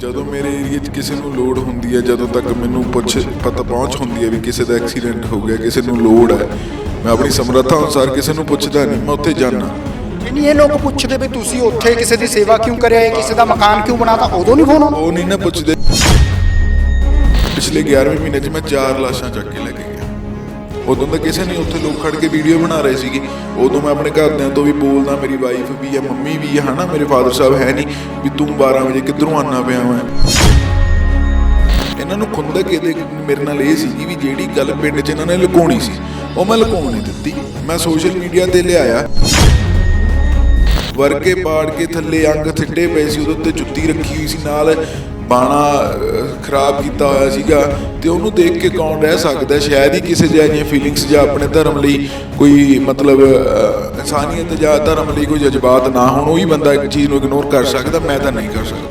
ਜਦੋਂ ਮੇਰੇ ਏਰੀਆ 'ਚ ਕਿਸੇ ਨੂੰ ਲੋੜ ਹੁੰਦੀ ਹੈ ਜਦੋਂ ਤੱਕ ਮੈਨੂੰ ਪੁੱਛ ਪਤਾ ਪਹੁੰਚ ਹੁੰਦੀ ਹੈ ਵੀ ਕਿਸੇ ਦਾ ਐਕਸੀਡੈਂਟ ਹੋ ਗਿਆ ਕਿਸੇ ਨੂੰ ਲੋੜ ਹੈ ਮੈਂ ਆਪਣੀ ਸਮਰੱਥਾ ਅਨੁਸਾਰ ਕਿਸੇ ਨੂੰ ਪੁੱਛਦਾ ਨਹੀਂ ਮੈਂ ਉੱਥੇ ਜਾਣਾ ਨਹੀਂ ਇਹ ਲੋਕ ਪੁੱਛਦੇ ਵੀ ਤੁਸੀਂ ਉੱਥੇ ਕਿਸੇ ਦੀ ਸੇਵਾ ਕਿਉਂ ਕਰਿਆ ਇਹ ਕਿਸੇ ਦਾ ਮਕਾਨ ਕਿਉਂ ਬਣਾਤਾ ਉਦੋਂ ਨਹੀਂ ਫੋਨ ਉਹ ਨਹੀਂ ਨਾ ਪੁੱਛਦੇ। ਪਿਛਲੇ 11ਵੇਂ ਮਹੀਨੇ 'ਚ ਮੈਂ ਚਾਰ ਲਾਸ਼ਾਂ ਚੱਕ ਕੇ ਲੈ ਕੇ ਉਦੋਂ ਤਾਂ ਕਿਸੇ ਨਹੀਂ ਉੱਥੇ ਲੋਕ ਖੜ ਕੇ ਵੀਡੀਓ ਬਣਾ ਰਹੇ ਸੀਗੇ। ਉਦੋਂ ਮੈਂ ਆਪਣੇ ਘਰਦਿਆਂ ਤੋਂ ਵੀ ਬੋਲਦਾ, ਮੇਰੀ ਵਾਈਫ ਵੀ ਹੈ ਮੰਮੀ ਵੀ ਹੈ ਹਨਾ? ਮੇਰੇ ਫਾਦਰ ਸਾਹਿਬ ਹੈ ਨਹੀਂ ਵੀ ਤੂੰ 12 ਵਜੇ ਕਿੱਧਰੋਂ ਆਨਾ ਪਿਆ ਮੈਂ ਇਹਨਾਂ ਨੂੰ ਖੁੰਦਕ ਇਹਦੇ ਮੇਰੇ ਨਾਲ ਇਹ ਸੀਗੀ ਵੀ ਜਿਹੜੀ ਗੱਲ ਪਿੰਡ 'ਚ ਇਹਨਾਂ ਨੇ ਲੁਕਾਉਣੀ ਸੀ, ਉਹ ਮੈਂ ਲੁਕਾਉਣ ਨਹੀਂ ਦਿੱਤੀ। ਮੈਂ ਸੋਸ਼ਲ ਮੀਡੀਆ ਤੇ ਲਿਆਇਆ। ਵਰਕੇ ਪਾੜ ਕੇ ਥੱਲੇ ਅੰਗ ਥਿੱਟੇ ਪਏ ਸੀ, ਉਹਦੇ ਉੱਤੇ ਜੁੱਤੀ ਰੱਖੀ ਹੋਈ ਸੀ ਨਾਲ। ਬਾਣਾ ਖਰਾਬ ਕੀਤਾ ਹੋਇਆ ਸੀਗਾ ਤੇ ਉਹਨੂੰ ਦੇਖ ਕੇ ਕੌਣ ਰਹਿ ਸਕਦਾ? ਹੈ? ਸ਼ਾਇਦ ਹੀ ਕਿਸੇ ਜਿਹੀਆਂ ਫੀਲਿੰਗਸ ਜਾਂ ਆਪਣੇ ਧਰਮ ਲਈ ਕੋਈ ਮਤਲਬ ਇਨਸਾਨੀਅਤ ਜਾਂ ਧਰਮ ਲਈ ਕੋਈ ਜਜ਼ਬਾਤ ਨਾ ਹੋਣ ਉਹੀ ਬੰਦਾ ਇੱਕ ਚੀਜ਼ ਨੂੰ ਇਗਨੋਰ ਕਰ ਸਕਦਾ ਮੈਂ ਤਾਂ ਨਹੀਂ ਕਰ ਸਕਦਾ।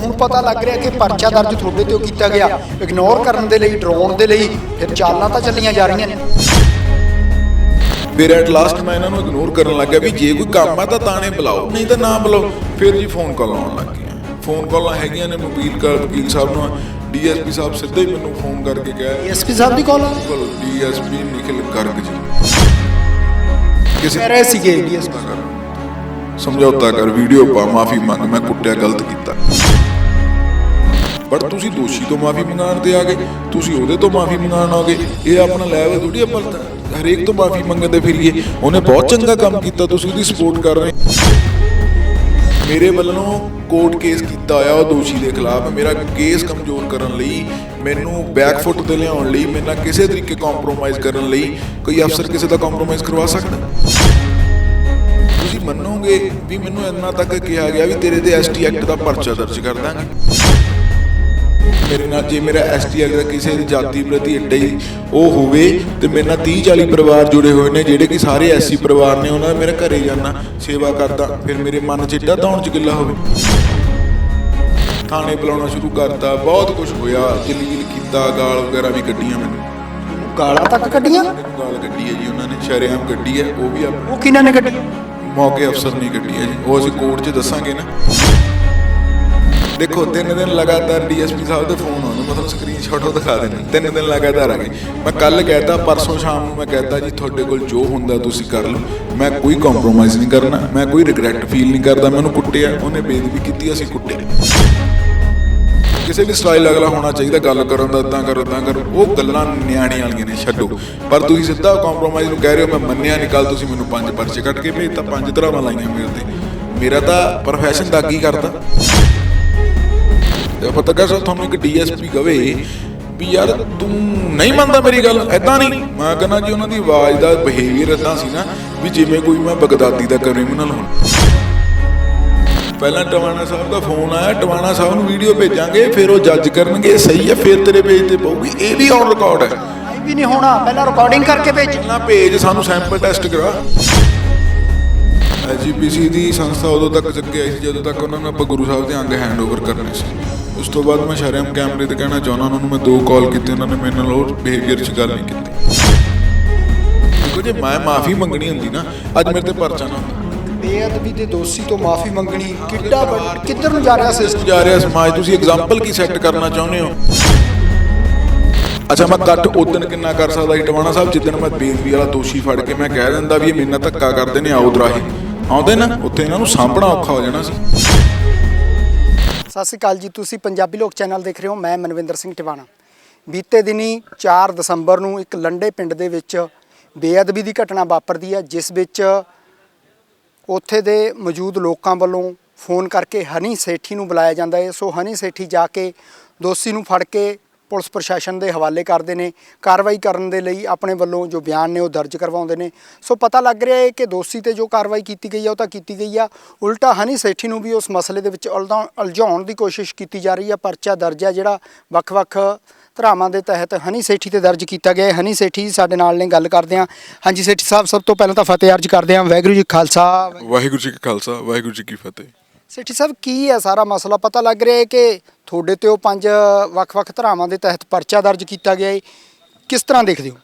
ਹੁਣ ਪਤਾ ਲੱਗ ਰਿਹਾ ਕਿ ਪਰਚਾ ਦਰਜ ਤੁਹਾਡੇ ਤੇ ਉਹ ਕੀਤਾ ਗਿਆ। ਇਗਨੋਰ ਕਰਨ ਦੇ ਲਈ ਡਰਾਉਣ ਦੇ ਲਈ ਫਿਰ ਚਾਲਾਂ ਤਾਂ ਚੱਲੀਆਂ ਜਾ ਰਹੀਆਂ ਨੇ। ਫਿਰ ਐਟ ਲਾਸਟ ਮੈਂ ਇਹਨਾਂ ਨੂੰ ਇਗਨੋਰ ਕਰਨ ਲੱਗ ਗਿਆ ਵੀ ਜੇ ਕੋਈ ਕੰਮ ਆ ਤਾਂ ਤਾਣੇ ਬੁਲਾਓ ਨਹੀਂ ਤਾਂ ਨਾ ਬੁਲਾਓ। ਫਿਰ ਜੀ ਫੋਨ ਕਾਲ ਆਉਣ ਲੱਗ ਗਈਆਂ ਫੋਨ ਕਾਲਾਂ ਹੈਗੀਆਂ ਨੇ ਵਕੀਲ ਕਰ ਵਕੀਲ ਸਾਹਿਬ ਨੂੰ ਡੀਐਸਪੀ ਸਾਹਿਬ ਸਿੱਧਾ ਹੀ ਮੈਨੂੰ ਫੋਨ ਕਰਕੇ ਕਿਹਾ ਐਸਪੀ ਸਾਹਿਬ ਦੀ ਕਾਲ ਡੀਐਸਪੀ ਨਿਖਿਲ ਗਰਗ ਜੀ। ਕਿਸੇ ਕਹਿ ਰਹੇ ਸੀਗੇ ਡੀਐਸਪੀ ਕਰ ਸਮਝੌਤਾ ਕਰ ਵੀਡੀਓ ਪਾ ਮਾਫੀ ਮੰਗ ਮੈਂ ਕੁੱਟਿਆ ਗਲਤ ਕੀਤਾ। ਬਟ ਤੁਸੀਂ ਦੋਸ਼ੀ ਤੋਂ ਮਾਫੀ ਮੰਗਾਉਣ ਤੇ ਆ ਗਏ ਤੁਸੀਂ ਉਹਦੇ ਤੋਂ ਮਾਫੀ ਮੰਗਾਉਣ ਆ ਗਏ ਇਹ ਆਪਣਾ ਲੈਵਲ ਥੋੜੀ ਆਪਾਂ ਹਰੇਕ ਤੋਂ ਮਾਫੀ ਮੰਗਣ ਦੇ ਫਿਰੀਏ ਉਹਨੇ ਬਹੁਤ ਚੰਗਾ ਕੰਮ ਕੀਤਾ ਤੁਸੀਂ ਉਹਦੀ ਸਪੋਰਟ ਕਰ ਰਹੇ ਮੇਰੇ ਵੱਲੋਂ ਕੋਰਟ ਕੇਸ ਕੀਤਾ ਹੋਇਆ ਉਹ ਦੋਸ਼ੀ ਦੇ ਖਿਲਾਫ। ਮੇਰਾ ਕੇਸ ਕਮਜ਼ੋਰ ਕਰਨ ਲਈ, ਮੈਨੂੰ ਬੈਕਫੁੱਟ ਤੇ ਲਿਆਉਣ ਲਈ, ਮੇਰੇ ਨਾਲ ਕਿਸੇ ਤਰੀਕੇ ਕੰਪਰੋਮਾਈਜ਼ ਕਰਨ ਲਈ ਕੋਈ ਅਫਸਰ ਕਿਸੇ ਦਾ ਕੰਪਰੋਮਾਈਜ਼ ਕਰਵਾ ਸਕਦਾ? ਤੁਸੀਂ ਮੰਨੋਗੇ ਵੀ ਮੈਨੂੰ ਇੰਨਾ ਤੱਕ ਕਿਹਾ ਗਿਆ ਵੀ ਤੇਰੇ ਤੇ ਐਸਟੀ ਐਕਟ ਦਾ ਪਰਚਾ ਦਰਜ ਕਰ ਦਾਂਗੇ। ਮੇਰੇ ਨਾਲ ਜੇ ਮੇਰਾ ਐਸਟੀ ਦਾ ਕਿਸੇ ਦੀ ਜਾਤੀ ਪ੍ਰਤੀ ਏਡਾ ਹੀ ਉਹ ਹੋਵੇ ਤੇ ਮੇਰੇ ਨਾਲ 30 40 ਪਰਿਵਾਰ ਜੁੜੇ ਹੋਏ ਨੇ ਜਿਹੜੇ ਕਿ ਸਾਰੇ ਐਸੀ ਪਰਿਵਾਰ ਨੇ ਉਹਨਾਂ ਦਾ ਮੇਰੇ ਘਰੇ ਜਾਣਾ ਸੇਵਾ ਕਰਦਾ ਫਿਰ ਮੇਰੇ ਮਨ 'ਚ ਏਡਾ ਦੌਣ ਚ ਗਿੱਲਾ ਹੋਵੇ। ਥਾਣੇ ਬੁਲਾਉਣਾ ਸ਼ੁਰੂ ਕਰਤਾ ਬਹੁਤ ਕੁਝ ਹੋਇਆ ਜਲੀਲ ਕੀਤਾ ਗਾਲ ਵਗੈਰਾ ਵੀ ਕੱਢੀਆਂ ਮੈਨੂੰ। ਗਾਲਾਂ ਤੱਕ ਕੱਢੀਆਂ? ਗਾਲ ਕੱਢੀ ਹੈ ਜੀ ਉਹਨਾਂ ਨੇ ਸ਼ਰੇਆਮ ਕੱਢੀ ਹੈ ਉਹ ਵੀ ਆਪ- ਉਹ ਕਿਹਨਾਂ ਨੇ ਕੱਢੀ ਮੌਕੇ ਅਫਸਰ ਨਹੀਂ ਕੱਢੀ ਹੈ ਜੀ ਉਹ ਅਸੀਂ ਕੋਰਟ 'ਚ ਦੱਸਾਂਗੇ ਨਾ। ਦੇਖੋ, ਤਿੰਨ ਦਿਨ ਲਗਾਤਾਰ ਡੀਐਸਪੀ ਸਾਹਿਬ ਦੇ ਫੋਨ ਆਉਂਦੇ ਮਤਲਬ ਸਕਰੀਨਸ਼ਾਟ ਉਹ ਦਿਖਾ ਦੇਣੇ। ਤਿੰਨ ਦਿਨ ਲਗਾਤਾਰ ਆ ਗਏ। ਮੈਂ ਕੱਲ ਕਹਿਤਾ, ਪਰਸੋਂ ਸ਼ਾਮ ਨੂੰ ਮੈਂ ਕਹਿਤਾ ਜੀ, ਤੁਹਾਡੇ ਕੋਲ ਜੋ ਹੁੰਦਾ ਤੁਸੀਂ ਕਰ ਲਓ। ਮੈਂ ਕੋਈ ਕੰਪਰੋਮਾਈਜ਼ ਨਹੀਂ ਕਰਨਾ, ਮੈਂ ਕੋਈ ਰਿਗਰੈਟ ਫੀਲ ਨਹੀਂ ਕਰਦਾ। ਮੈਨੂੰ ਕੁੱਟਿਆ, ਉਹਨੇ ਬੇਦਬੀ ਕੀਤੀ, ਅਸੀਂ ਕੁੱਟੇ। ਕਿਸੇ ਵੀ ਸਟਾਈਲ ਅਗਲਾ ਹੋਣਾ ਚਾਹੀਦਾ, ਗੱਲ ਕਰਨ ਦਾ ਇਦਾਂ ਕਰੋ ਇਦਾਂ ਕਰੋ। ਉਹ ਗੱਲਾਂ ਨਿਆਣੇ ਵਾਲੀਆਂ ਨੇ, ਛੱਡੋ। ਪਰ ਤੁਸੀਂ ਸਿੱਧਾ ਕੰਪਰੋਮਾਈਜ਼ ਨੂੰ ਕਹਿ ਰਹੇ ਹੋ, ਮੈਂ ਮੰਨਿਆ ਨਹੀਂ ਕੱਲ ਤੁਸੀਂ ਮੈਨੂੰ ਪੰਜ ਪਰਚੇ ਕੱਟ ਕੇ ਭੇਜਤਾ, ਪੰਜ ਧਰਾਵਾਂ ਲਾਈਆਂ ਮੇਰੇ ਤੇ। ਮੇਰਾ ਤਾਂ ਪ੍ਰੋਫੈਸ਼ਨ ਦਾ ਕੀ ਕਰਦਾ ਪੱਤਰਕਾਰ ਸਾਹਿਬ ਤੁਹਾਨੂੰ ਇੱਕ ਡੀਐਸਪੀ ਕਵੇ ਵੀ ਯਾਰ ਤੂੰ ਨਹੀਂ ਮੰਨਦਾ ਮੇਰੀ ਗੱਲ ਐਦਾਂ ਨਹੀਂ। ਮੈਂ ਕਹਿੰਦਾ ਜੀ ਉਹਨਾਂ ਦੀ ਆਵਾਜ਼ ਦਾ ਬਿਹੇਵੀਅਰ ਐਦਾਂ ਸੀ ਨਾ ਵੀ ਜਿਵੇਂ ਕੋਈ ਮੈਂ ਬਗਦਾਦੀ ਦਾ ਕ੍ਰਿਮੀਨਲ ਹਾਂ ਪਹਿਲਾਂ ਟਵਾਣਾ ਸਾਹਿਬ ਦਾ ਫੋਨ ਆਇਆ ਟਵਾਣਾ ਸਾਹਿਬ ਨੂੰ ਵੀਡੀਓ ਭੇਜਾਂਗੇ ਫਿਰ ਉਹ ਜੱਜ ਕਰਨਗੇ ਸਹੀ ਹੈ ਫਿਰ ਤੇਰੇ ਪੇਜ ਤੇ ਪਊਗੀ। ਇਹ ਵੀ ਔਨ ਰਿਕਾਰਡ ਹੈ। ਇਹ ਵੀ ਨਹੀਂ ਹੋਣਾ ਪਹਿਲਾਂ ਰਿਕਾਰਡਿੰਗ ਕਰਕੇ ਭੇਜ। ਪਹਿਲਾਂ ਭੇਜ ਸਾਨੂੰ ਸੈਂਪਲ ਟੈਸਟ ਕਰਾ। ਐਜੀਪੀਸੀ ਦੀ ਸੰਸਥਾ ਉਦੋਂ ਤੱਕ ਚੱਕੇ ਆਈ ਸੀ ਜਦੋਂ ਤੱਕ ਉਹਨਾਂ ਨੂੰ ਆਪਾਂ ਗੁਰੂ ਸਾਹਿਬ ਦੇ ਅੰਗ ਹੈਂਡਓਵਰ ਕਰਨੇ ਸੀ। ਉਸ ਤੋਂ ਬਾਅਦ ਮੈਂ ਸ਼ਰਮ ਕੈਮਰੇ ਤੇ ਕਹਿਣਾ ਚਾਹੁੰਦਾ ਉਹਨਾਂ ਨੂੰ ਮੈਂ ਦੋ ਕਾਲ ਕੀਤੇ ਉਹਨਾਂ ਨੇ ਮੇਰੇ ਨਾਲ ਉਹ ਬਿਹੇਵੀਅਰ 'ਚ ਗੱਲ ਨਹੀਂ ਕੀਤੀ। ਦੇਖੋ ਜੇ ਮੈਂ ਮਾਫੀ ਮੰਗਣੀ ਹੁੰਦੀ ਨਾ ਅੱਜ ਮੇਰੇ ਤੇ ਪਰਚਾ ਨਾ ਬੇਅਦਬੀ ਦੇ ਦੋਸ਼ੀ ਤੋਂ ਮਾਫੀ ਮੰਗਣੀ ਕਿੱਡਾ ਕਿੱਧਰ ਨੂੰ ਜਾ ਰਿਹਾ ਸਿਸਟਮ ਜਾ ਰਿਹਾ ਸਮਾਜ ਤੁਸੀਂ ਐਗਜ਼ਾਮਪਲ ਕੀ ਸੈੱਟ ਕਰਨਾ ਚਾਹੁੰਦੇ ਹੋ? ਅੱਛਾ ਮੈਂ ਕੱਟ ਉਦਣ ਕਿੰਨਾ ਕਰ ਸਕਦਾ ਟਵਾਣਾ ਸਾਹਿਬ ਜਿੱਦਣ ਮੈਂ ਬੇਦਬੀ ਵਾਲਾ ਦੋਸ਼ੀ ਫੜ ਕੇ ਮੈਂ ਕਹਿ ਦਿੰਦਾ ਵੀ ਇਹ ਮੇਰੇ ਨਾਲ ਧੱਕਾ ਕਰਦੇ ਨੇ ਆਓ ਦਰਾਹੀ ਆਉਂਦੇ ਨਾ ਉੱਥੇ ਇਹਨਾਂ ਨੂੰ ਸਾਂਭਣਾ ਔਖਾ ਹੋ ਜਾਣਾ ਸੀ। ਸਤਿ ਸ਼੍ਰੀ ਅਕਾਲ ਜੀ। ਤੁਸੀਂ ਪੰਜਾਬੀ ਲੋਕ ਚੈਨਲ ਦੇਖ ਰਹੇ ਹੋ, ਮੈਂ ਮਨਵਿੰਦਰ ਸਿੰਘ ਟਿਵਾਣਾ। ਬੀਤੇ ਦਿਨੀ 4 ਦਸੰਬਰ ਨੂੰ ਇੱਕ ਲੰਡੇ ਪਿੰਡ ਦੇ ਵਿੱਚ ਬੇਅਦਬੀ ਦੀ ਘਟਨਾ ਵਾਪਰਦੀ ਹੈ, ਜਿਸ ਵਿੱਚ ਉੱਥੇ ਦੇ ਮੌਜੂਦ ਲੋਕਾਂ ਵੱਲੋਂ ਫੋਨ ਕਰਕੇ ਹਨੀ ਸੇਠੀ ਨੂੰ ਬੁਲਾਇਆ ਜਾਂਦਾ ਹੈ। ਸੋ ਹਨੀ ਸੇਠੀ ਜਾ ਕੇ ਦੋਸ਼ੀ ਨੂੰ ਫੜ ਕੇ ਪੁਲਿਸ ਪ੍ਰਸ਼ਾਸਨ ਦੇ ਹਵਾਲੇ ਕਰਦੇ ਨੇ, ਕਾਰਵਾਈ ਕਰਨ ਦੇ ਲਈ ਆਪਣੇ ਵੱਲੋਂ ਜੋ ਬਿਆਨ ਨੇ ਉਹ ਦਰਜ ਕਰਵਾਉਂਦੇ ਨੇ। ਸੋ ਪਤਾ ਲੱਗ ਰਿਹਾ ਹੈ ਕਿ ਦੋਸ਼ੀ ਤੇ ਜੋ ਕਾਰਵਾਈ ਕੀਤੀ ਗਈ ਆ, ਉਹ ਤਾਂ ਕੀਤੀ ਗਈ ਆ। ਉਲਟਾ ਹਨੀ ਸੇਠੀ ਨੂੰ ਵੀ ਉਸ ਮਸਲੇ ਦੇ ਵਿੱਚ ਉਲਝਾਉਣ ਉਲਝਾਉਣ ਦੀ ਕੋਸ਼ਿਸ਼ ਕੀਤੀ ਜਾ ਰਹੀ ਹੈ ਪਰਚਾ ਦਰਜ ਹੈ ਜਿਹੜਾ ਵੱਖ-ਵੱਖ ਧਰਾਵਾਂ ਦੇ ਤਹਿਤ ਹਨੀ ਸੇਠੀ ਤੇ ਦਰਜ ਕੀਤਾ ਗਿਆ ਹੈ। ਹਨੀ ਸੇਠੀ ਸਾਡੇ ਨਾਲ ਨੇ, ਗੱਲ ਕਰਦੇ ਹਾਂ ਹਾਂਜੀ, ਸੇਠੀ ਸਾਹਿਬ, ਸਭ ਤੋਂ ਪਹਿਲਾਂ ਤਾਂ ਫਤਿਹ ਅਰਜ ਕਰਦੇ ਹਾਂ ਵਾਹਿਗੁਰੂ ਜੀ ਖਾਲਸਾ ਵਾਹਿਗੁਰੂ ਜੀ ਕਾ ਖਾਲਸਾ, ਵਾਹਿਗੁਰੂ ਜੀ ਕੀ ਫਤਿਹ। ਸੇਠੀ ਸਾਹਿਬ, ਕੀ ਹੈ ਸਾਰਾ ਮਸਲਾ? ਪਤਾ ਲੱਗ ਰਿਹਾ ਹੈ ਕਿ ਤੁਹਾਡੇ ਤੇ ਉਹ ਪੰਜ ਵੱਖ-ਵੱਖ ਧਰਾਵਾਂ ਦੇ ਤਹਿਤ ਪਰਚਾ ਦਰਜ ਕੀਤਾ ਗਿਆ ਹੈ ਕਿਸ ਤਰ੍ਹਾਂ ਦੇਖਦੇ ਹੋ?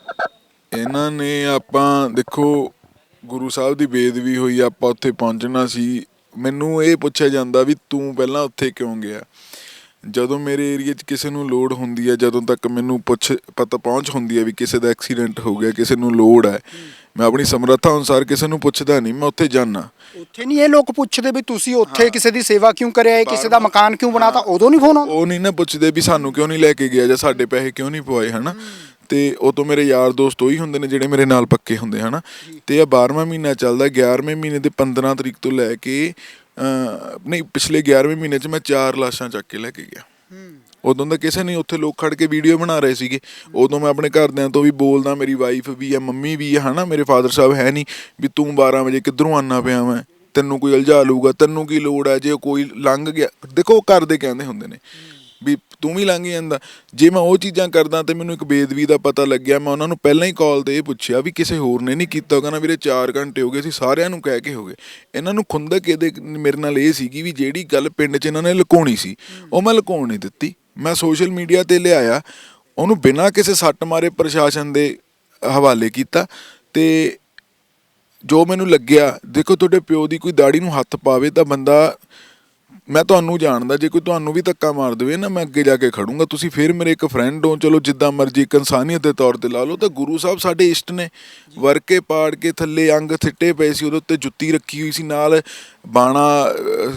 ਇਹਨਾਂ ਨੇ ਆਪਾਂ, ਦੇਖੋ, ਗੁਰੂ ਸਾਹਿਬ ਦੀ ਬੇਦਬੀ ਹੋਈ, ਆਪਾਂ ਉੱਥੇ ਪਹੁੰਚਣਾ ਸੀ। ਮੈਨੂੰ ਇਹ ਪੁੱਛਿਆ ਜਾਂਦਾ ਵੀ ਤੂੰ ਪਹਿਲਾਂ ਉੱਥੇ ਕਿਉਂ ਗਿਆ? ਜਦੋਂ ਮੇਰੇ ਏਰੀਆ 'ਚ ਕਿਸੇ ਨੂੰ ਲੋੜ ਹੁੰਦੀ ਹੈ ਜਦੋਂ ਤੱਕ ਮੈਨੂੰ ਪੁੱਛ ਪਤਾ ਪਹੁੰਚ ਹੁੰਦੀ ਹੈ ਵੀ ਕਿਸੇ ਦਾ ਐਕਸੀਡੈਂਟ ਹੋ ਗਿਆ ਕਿਸੇ ਨੂੰ ਲੋੜ ਹੈ ਮੈਂ ਆਪਣੀ ਸਮਰੱਥਾ ਅਨੁਸਾਰ ਕਿਸੇ ਨੂੰ ਪੁੱਛਦਾ ਨਹੀਂ ਮੈਂ ਉੱਥੇ ਜਾਣਾ ਉੱਥੇ ਨਹੀਂ ਇਹ ਲੋਕ ਪੁੱਛਦੇ ਵੀ ਤੁਸੀਂ ਉੱਥੇ ਕਿਸੇ ਦੀ ਸੇਵਾ ਕਿਉਂ ਕਰਿਆ ਇਹ ਕਿਸੇ ਦਾ ਮਕਾਨ ਕਿਉਂ ਬਣਾਤਾ ਉਦੋਂ ਨਹੀਂ ਫੋਨ ਆਉਂਦਾ। ਉਹ ਨਹੀਂ ਨਾ ਪੁੱਛਦੇ ਵੀ ਸਾਨੂੰ ਕਿਉਂ ਨਹੀਂ ਲੈ ਕੇ ਗਿਆ ਜਾਂ ਸਾਡੇ ਪੈਸੇ ਕਿਉਂ ਨਹੀਂ ਪਵਾਏ ਹਨਾ? ਤੇ ਉਹ ਤੋਂ ਮੇਰੇ ਯਾਰ ਦੋਸਤ ਉਹੀ ਹੁੰਦੇ ਨੇ ਜਿਹੜੇ ਮੇਰੇ ਨਾਲ ਪੱਕੇ ਹੁੰਦੇ ਹਨਾ? ਤੇ ਇਹ 12ਵਾਂ ਮਹੀਨਾ ਚੱਲਦਾ 11ਵੇਂ ਮਹੀਨੇ ਦੇ 15 ਤਰੀਕ ਤੋਂ ਲੈ ਕੇ ਨਹੀਂ ਪਿਛਲੇ 11ਵੇਂ ਮਹੀਨੇ 'ਚ ਮੈਂ ਚਾਰ ਲਾਸ਼ਾਂ ਚੱਕ ਕੇ ਲੈ ਕੇ ਗਿਆ। ਉਦੋਂ ਦਾ ਕਿਸੇ ਨਹੀਂ ਉੱਥੇ ਲੋਕ ਖੜ ਕੇ ਵੀਡੀਓ ਬਣਾ ਰਹੇ ਸੀਗੇ। ਉਦੋਂ ਮੈਂ ਆਪਣੇ ਘਰਦਿਆਂ ਤੋਂ ਵੀ ਬੋਲਦਾ ਮੇਰੀ ਵਾਈਫ ਵੀ ਆ ਮੰਮੀ ਵੀ ਆ ਹਨਾ? ਮੇਰੇ ਫਾਦਰ ਸਾਹਿਬ ਹੈ ਨਹੀਂ ਵੀ ਤੂੰ 12 ਵਜੇ ਕਿੱਧਰੋਂ ਆਨਾ ਪਿਆ ਮੈਂ ਤੈਨੂੰ ਕੋਈ ਉਲਝਾ ਲੂਗਾ ਤੈਨੂੰ ਕੀ ਲੋੜ ਹੈ ਜੇ ਕੋਈ ਲੰਘ ਗਿਆ ਦੇਖੋ ਘਰ ਦੇ ਕਹਿੰਦੇ ਹੁੰਦੇ ਨੇ। ਵੀ ਤੂੰ ਵੀ ਲੰਘ ਜਾਂਦਾ। ਜੇ ਮੈਂ ਉਹ ਚੀਜ਼ਾਂ ਕਰਦਾ ਤੇ ਮੈਨੂੰ ਇੱਕ ਬੇਦਵੀ ਦਾ ਪਤਾ ਲੱਗਿਆ, ਮੈਂ ਉਹਨਾਂ ਨੂੰ ਪਹਿਲਾਂ ਹੀ ਕਾਲ ਤੇ ਇਹ ਪੁੱਛਿਆ ਵੀ ਕਿਸੇ ਹੋਰ ਨੇ ਨਹੀਂ ਕੀਤਾ ਉਹ ਕਹਿੰਦਾ ਵੀਰੇ 4 ਘੰਟੇ ਹੋ ਗਏ ਸੀ ਸਾਰਿਆਂ ਨੂੰ ਕਹਿ ਕੇ ਹੋ ਗਏ। ਇਹਨਾਂ ਨੂੰ ਖੁੰਦਕ ਇਹਦੇ ਮੇਰੇ ਨਾਲ ਇਹ ਸੀਗੀ ਵੀ ਜਿਹੜੀ ਗੱਲ ਪਿੰਡ 'ਚ ਇਹਨਾਂ ਨੇ ਲੁਕਾਉਣੀ ਸੀ, ਉਹ ਮੈਂ ਲੁਕਾਉਣ ਨਹੀਂ ਦਿੱਤੀ। ਮੈਂ ਸੋਸ਼ਲ ਮੀਡੀਆ ਤੇ ਲਿਆਇਆ, ਉਹਨੂੰ ਬਿਨਾਂ ਕਿਸੇ ਸੱਟ ਮਾਰੇ ਪ੍ਰਸ਼ਾਸਨ ਦੇ ਹਵਾਲੇ ਕੀਤਾ ਤੇ ਜੋ ਮੈਨੂੰ ਲੱਗਿਆ, ਦੇਖੋ ਤੁਹਾਡੇ ਪਿਓ ਦੀ ਕੋਈ ਦਾੜੀ ਨੂੰ ਹੱਥ ਪਾਵੇ ਤਾਂ ਬੰਦਾ ਮੈਂ ਤੁਹਾਨੂੰ ਜਾਣਦਾ, ਜੇ ਕੋਈ ਤੁਹਾਨੂੰ ਵੀ ਧੱਕਾ ਮਾਰ ਦੇਵੇ ਨਾ, ਮੈਂ ਅੱਗੇ ਜਾ ਕੇ ਖੜੂੰਗਾ। ਤੁਸੀਂ ਫਿਰ ਮੇਰੇ ਇੱਕ ਫਰੈਂਡ ਹੋ, ਚਲੋ ਜਿੱਦਾਂ ਮਰਜ਼ੀ, ਇੱਕ ਇਨਸਾਨੀਅਤ ਦੇ ਤੌਰ ਤੇ ਲਾ ਲਓ, ਤਾਂ ਗੁਰੂ ਸਾਹਿਬ ਸਾਡੇ ਇਸ਼ਟ ਨੇ। ਵਰਕੇ ਪਾੜ ਕੇ ਥੱਲੇ ਅੰਗ ਥਿੱਟੇ ਪਏ ਸੀ, ਉਹਦੇ ਉੱਤੇ ਜੁੱਤੀ ਰੱਖੀ ਹੋਈ ਸੀ, ਨਾਲ ਬਾਣਾ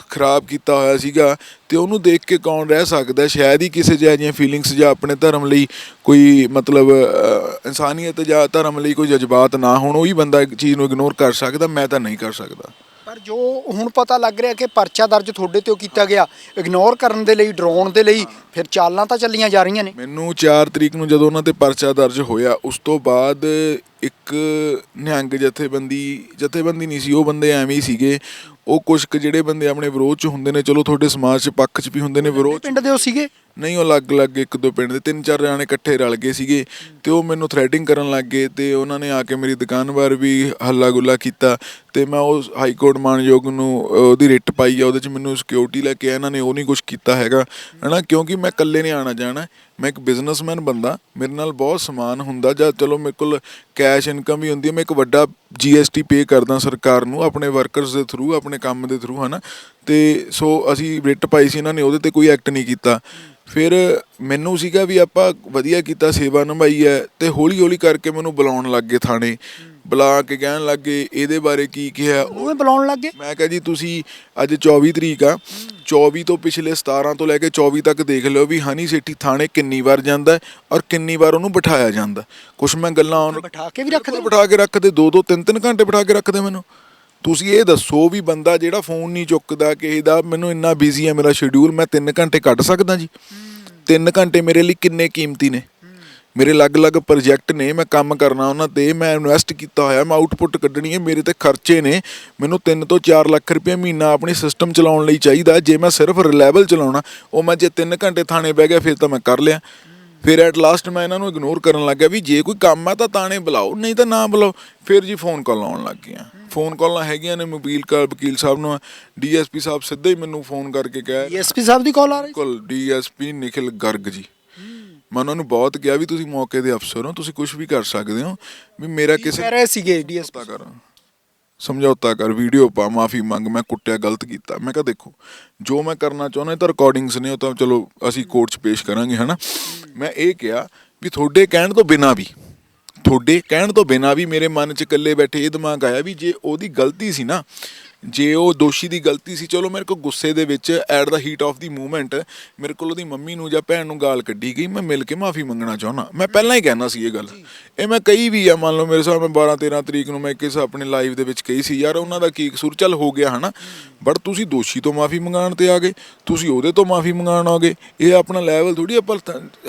ਖਰਾਬ ਕੀਤਾ ਹੋਇਆ ਸੀਗਾ, ਤੇ ਉਹਨੂੰ ਦੇਖ ਕੇ ਕੌਣ ਰਹਿ ਸਕਦਾ? ਸ਼ਾਇਦ ਹੀ ਕਿਸੇ ਜਿਹੇ ਜਿਹੀਆਂ ਫੀਲਿੰਗਸ ਜਾਂ ਆਪਣੇ ਧਰਮ ਲਈ ਕੋਈ ਮਤਲਬ ਇਨਸਾਨੀਅਤ ਜਾਂ ਧਰਮ ਲਈ ਕੋਈ ਜਜ਼ਬਾਤ ਨਾ ਹੋਣ, ਉਹੀ ਬੰਦਾ ਇੱਕ ਚੀਜ਼ ਨੂੰ ਇਗਨੋਰ ਕਰ ਸਕਦਾ, ਮੈਂ ਤਾਂ ਨਹੀਂ ਕਰ ਸਕਦਾ। ਪਰ ਜੋ ਹੁਣ ਪਤਾ ਲੱਗ ਰਿਹਾ ਕਿ ਪਰਚਾ ਦਰਜ ਤੁਹਾਡੇ ਤੇ ਉਹ ਕੀਤਾ ਗਿਆ ਇਗਨੋਰ ਕਰਨ ਦੇ ਲਈ ਡਰਾਉਣ ਦੇ ਲਈ ਫਿਰ ਚਾਲਾਂ ਤਾਂ ਚੱਲੀਆਂ ਜਾ ਰਹੀਆਂ ਨੇ ਮੈਨੂੰ 4 ਤਰੀਕ ਨੂੰ ਜਦੋਂ ਉਹਨਾਂ ਤੇ ਪਰਚਾ ਦਰਜ ਹੋਇਆ ਉਸ ਤੋਂ ਬਾਅਦ ਇੱਕ ਨਿਹੰਗ ਜਥੇਬੰਦੀ ਜਥੇਬੰਦੀ ਨਹੀਂ ਸੀ ਉਹ ਬੰਦੇ ਐਵੇਂ ਹੀ ਸੀਗੇ ਉਹ ਕੁਝ ਕੁ ਜਿਹੜੇ ਬੰਦੇ ਆਪਣੇ ਵਿਰੋਧ ਚ ਹੁੰਦੇ ਨੇ ਚਲੋ ਤੁਹਾਡੇ ਸਮਾਜ ਚ ਪੱਖ ਚ ਵੀ ਹੁੰਦੇ ਨੇ ਵਿਰੋਧ 'ਚ। ਪਿੰਡ ਦੇ ਉਹ ਸੀਗੇ ਨਹੀਂ, ਉਹ ਅਲੱਗ-ਅਲੱਗ ਇੱਕ ਦੋ ਪਿੰਡ ਦੇ ਤਿੰਨ ਚਾਰ ਜਾਣੇ ਇਕੱਠੇ ਰਲ ਗਏ ਸੀਗੇ ਤੇ ਉਹ ਮੈਨੂੰ ਥ੍ਰੈਟਿੰਗ ਕਰਨ ਲੱਗ ਗਏ ਤੇ ਉਹਨਾਂ ਨੇ ਆ ਕੇ ਮੇਰੀ ਦੁਕਾਨ ਬਾਰ ਵੀ ਹੱਲਾ ਗੁੱਲਾ ਕੀਤਾ ਤੇ ਮੈਂ ਉਹ ਹਾਈ ਕੋਰਟ ਮਾਨਯੋਗ ਨੂੰ ਉਹਦੀ ਰਿਟ ਪਾਈ ਆ, ਉਹਦੇ ਚ ਮੈਨੂੰ ਸਿਕਿਉਰਿਟੀ ਲੈ ਕੇ ਇਹਨਾਂ ਨੇ ਉਹ ਨਹੀਂ ਕੁਝ ਕੀਤਾ ਹੈਗਾ, ਹਨਾ? ਕਿਉਂਕਿ ਮੈਂ ਇਕੱਲੇ ਨਹੀਂ ਆਣਾ ਜਾਣਾ, ਮੈਂ ਇੱਕ ਬਿਜ਼ਨਸਮੈਨ ਬੰਦਾ, ਮੇਰੇ ਨਾਲ ਬਹੁਤ ਸਮਾਨ ਹੁੰਦਾ ਜਾਂ ਚਲੋ ਮੇਰੇ ਕੋਲ ਕੈਸ਼ ਇਨਕਮ ਵੀ ਹੁੰਦੀ ਹੈ ਮੈਂ ਇੱਕ ਵੱਡਾ ਜੀਐਸਟੀ ਪੇ ਕਰਦਾ ਸਰਕਾਰ ਨੂੰ, ਆਪਣੇ ਵਰਕਰਸ ਦੇ ਥਰੂ ਆਪਣੇ ਕੰਮ ਦੇ ਥਰੂ ਹਨਾ? ਤੇ ਸੋ ਅਸੀਂ ਰਿਟ ਪਾਈ ਸੀ ਇਹਨਾਂ ਨੇ ਉਹਦੇ ਤੇ ਕੋਈ ਐਕਟ ਨਹੀਂ ਕੀਤਾ। ਫਿਰ ਮੈਨੂੰ ਸੀਗਾ ਵੀ ਆਪਾਂ ਵਧੀਆ ਕੀਤਾ ਸੇਵਾ ਨਿਭਾਈ ਹੈ ਤੇ ਹੌਲੀ ਹੌਲੀ ਕਰਕੇ ਮੈਨੂੰ ਬੁਲਾਉਣ ਲੱਗ ਗਏ ਥਾਣੇ। ਬੁਲਾ ਕੇ ਕਹਿਣ ਲੱਗ ਗਏ ਇਹਦੇ ਬਾਰੇ ਕੀ ਕਿਹਾ? ਉਹਵੇਂ ਬੁਲਾਉਣ ਲੱਗ ਗਏ? ਮੈਂ ਕਿਹਾ ਜੀ ਤੁਸੀਂ ਅੱਜ 24 ਤਰੀਕ ਆ। 24 ਤੋਂ ਪਿਛਲੇ 17 ਤੋਂ ਲੈ ਕੇ 24 ਤੱਕ ਦੇਖ ਲਿਓ ਵੀ ਹਨੀ ਸੇਠੀ ਥਾਣੇ ਕਿੰਨੀ ਵਾਰ ਜਾਂਦਾ ਔਰ ਕਿੰਨੀ ਵਾਰ ਉਹਨੂੰ ਬਿਠਾਇਆ ਜਾਂਦਾ ਕੁਝ ਮੈਂ ਗੱਲਾਂ ਬਿਠਾ ਕੇ ਵੀ ਰੱਖਦੇ ਬਿਠਾ ਕੇ ਰੱਖਦੇ ਦੋ ਦੋ ਤਿੰਨ ਤਿੰਨ ਘੰਟੇ ਬਿਠਾ ਕੇ ਰੱਖਦੇ ਮੈਨੂੰ। ਤੁਸੀਂ ਇਹ ਦੱਸੋ ਵੀ ਬੰਦਾ ਜਿਹੜਾ ਫੋਨ ਨਹੀਂ ਚੁੱਕਦਾ, ਕਿਸੇ ਦਾ ਮੈਨੂੰ ਇੰਨਾ ਬਿਜ਼ੀ ਹੈ ਮੇਰਾ ਸ਼ਡਿਊਲ ਮੈਂ 3 ਘੰਟੇ ਕੱਢ ਸਕਦਾ ਜੀ। 3 ਘੰਟੇ ਮੇਰੇ ਲਈ ਕਿੰਨੇ ਕੀਮਤੀ ਨੇ? ਮੇਰੇ ਅਲੱਗ-ਅਲੱਗ ਪ੍ਰੋਜੈਕਟ ਨੇ, ਮੈਂ ਕੰਮ ਕਰਨਾ ਉਹਨਾਂ ਤੇ, ਮੈਂ ਇਨਵੈਸਟ ਕੀਤਾ ਹੋਇਆ, ਮੈਂ ਆਊਟਪੁੱਟ ਕੱਢਣੀ ਹੈ, ਮੇਰੇ ਤੇ ਖਰਚੇ ਨੇ। ਮੈਨੂੰ 3 ਤੋਂ 4 ਲੱਖ ਰੁਪਏ ਮਹੀਨਾ ਆਪਣੀ ਸਿਸਟਮ ਚਲਾਉਣ ਲਈ ਚਾਹੀਦਾ, ਜੇ ਮੈਂ ਸਿਰਫ ਰਿਲਾਇਬਲ ਚਲਾਉਣਾ, ਉਹ ਮੈਂ ਜੇ 3 ਘੰਟੇ ਥਾਣੇ ਬਹਿ ਗਿਆ, ਫਿਰ ਤਾਂ ਮੈਂ ਕਰ ਲਿਆ। ਫਿਰ ਐਟ ਲਾਸਟ ਮੈਂ ਇਹਨਾਂ ਨੂੰ ਇਗਨੋਰ ਕਰਨ ਲੱਗ ਗਿਆ ਵੀ ਜੇ ਕੋਈ ਕੰਮ ਆ ਤਾਂ ਤਾਣੇ ਬੁਲਾਓ, ਨਹੀਂ ਤਾਂ ਨਾ ਬੁਲਾਓ। ਫਿਰ ਜੀ ਫੋਨ ਕਾਲ ਆਉਣ ਲੱਗ ਗਿਆ ਫੋਨ ਕਾਲਾਂ ਹੈਗੀਆਂ ਨੇ ਮੋਬਾਈਲ ਕਾਲ ਵਕੀਲ ਸਾਹਿਬ ਨੂੰ ਡੀਐਸਪੀ ਸਾਹਿਬ ਸਿੱਧਾ ਹੀ ਮੈਨੂੰ ਫੋਨ ਕਰਕੇ ਕਿਹਾ ਡੀਐਸਪੀ ਸਾਹਿਬ ਦੀ ਕਾਲ ਆ ਰਹੀ ਬਿਲਕੁਲ ਡੀਐਸਪੀ ਨਿਖਿਲ ਗਰਗ ਜੀ। ਮੈਂ ਉਹਨਾਂ ਨੂੰ ਬਹੁਤ ਕਿਹਾ ਵੀ ਤੁਸੀਂ ਮੌਕੇ ਦੇ ਅਫਸਰ ਹੋ ਤੁਸੀਂ ਕੁਝ ਵੀ ਕਰ ਸਕਦੇ ਹੋ। ਵੀ ਮੇਰਾ ਕਿਸੇ ਕਹਿ ਰਹੇ ਸੀਗੇ ਡੀਐਸਪੀ ਕਰ। ਸਮਝੌਤਾ ਕਰ ਵੀਡੀਓ ਪਾ ਮਾਫੀ ਮੰਗ ਮੈਂ ਕੁੱਟਿਆ ਗਲਤ ਕੀਤਾ। ਮੈਂ ਕਿਹਾ ਦੇਖੋ ਜੋ ਮੈਂ ਕਰਨਾ ਚਾਹੁੰਦਾ ਇਹ ਤਾਂ ਰਿਕਾਰਡਿੰਗਸ ਨੇ ਉਹ ਤਾਂ ਚਲੋ ਅਸੀਂ ਕੋਰਟ 'ਚ ਪੇਸ਼ ਕਰਾਂਗੇ ਹਨਾ। ਮੈਂ ਇਹ ਕਿਹਾ ਵੀ ਤੁਹਾਡੇ ਕਹਿਣ ਤੋਂ ਬਿਨਾ ਵੀ ਤੁਹਾਡੇ ਕਹਿਣ ਤੋਂ ਬਿਨਾ ਵੀ ਮੇਰੇ ਮਨ 'ਚ ਇਕੱਲੇ ਬੈਠੇ ਇਹ ਦਿਮਾਗ ਆਇਆ ਵੀ ਜੇ ਉਹਦੀ ਗਲਤੀ ਸੀ ਨਾ ਜੇ ਉਹ ਦੋਸ਼ੀ ਦੀ ਗਲਤੀ ਸੀ ਚਲੋ ਮੇਰੇ ਕੋਲ ਗੁੱਸੇ ਦੇ ਵਿੱਚ at the heat of the movement ਮੇਰੇ ਕੋਲ ਉਹਦੀ ਮੰਮੀ ਨੂੰ ਜਾਂ ਭੈਣ ਨੂੰ ਗਾਲ ਕੱਢੀ ਗਈ ਮੈਂ ਮਿਲ ਕੇ ਮਾਫੀ ਮੰਗਣਾ ਚਾਹੁੰਦਾ। ਮੈਂ ਪਹਿਲਾਂ ਹੀ ਕਹਿਣਾ ਸੀ ਇਹ ਗੱਲ। ਇਹ ਮੈਂ ਕਹੀ ਵੀ ਆ ਮੰਨ ਲਓ ਮੇਰੇ ਸਾਹਮਣੇ 12 13 ਤਰੀਕ ਨੂੰ ਮੈਂ ਕਿਸ ਆਪਣੇ ਲਾਈਵ ਦੇ ਵਿੱਚ ਕਹੀ ਸੀ ਯਾਰ ਉਹਨਾਂ ਦਾ ਕੀ ਕਸੂਰ? ਚੱਲ ਹੋ ਗਿਆ ਹਨਾ। ਬਟ ਤੁਸੀਂ ਦੋਸ਼ੀ ਤੋਂ ਮਾਫੀ ਮੰਗਾਉਣ ਤੇ ਆ ਗਏ ਤੁਸੀਂ ਉਹਦੇ ਤੋਂ ਮਾਫੀ ਮੰਗਾਉਣ ਆ ਗਏ। ਇਹ ਆਪਣਾ ਲੈਵਲ ਥੋੜੀ ਆਪਾਂ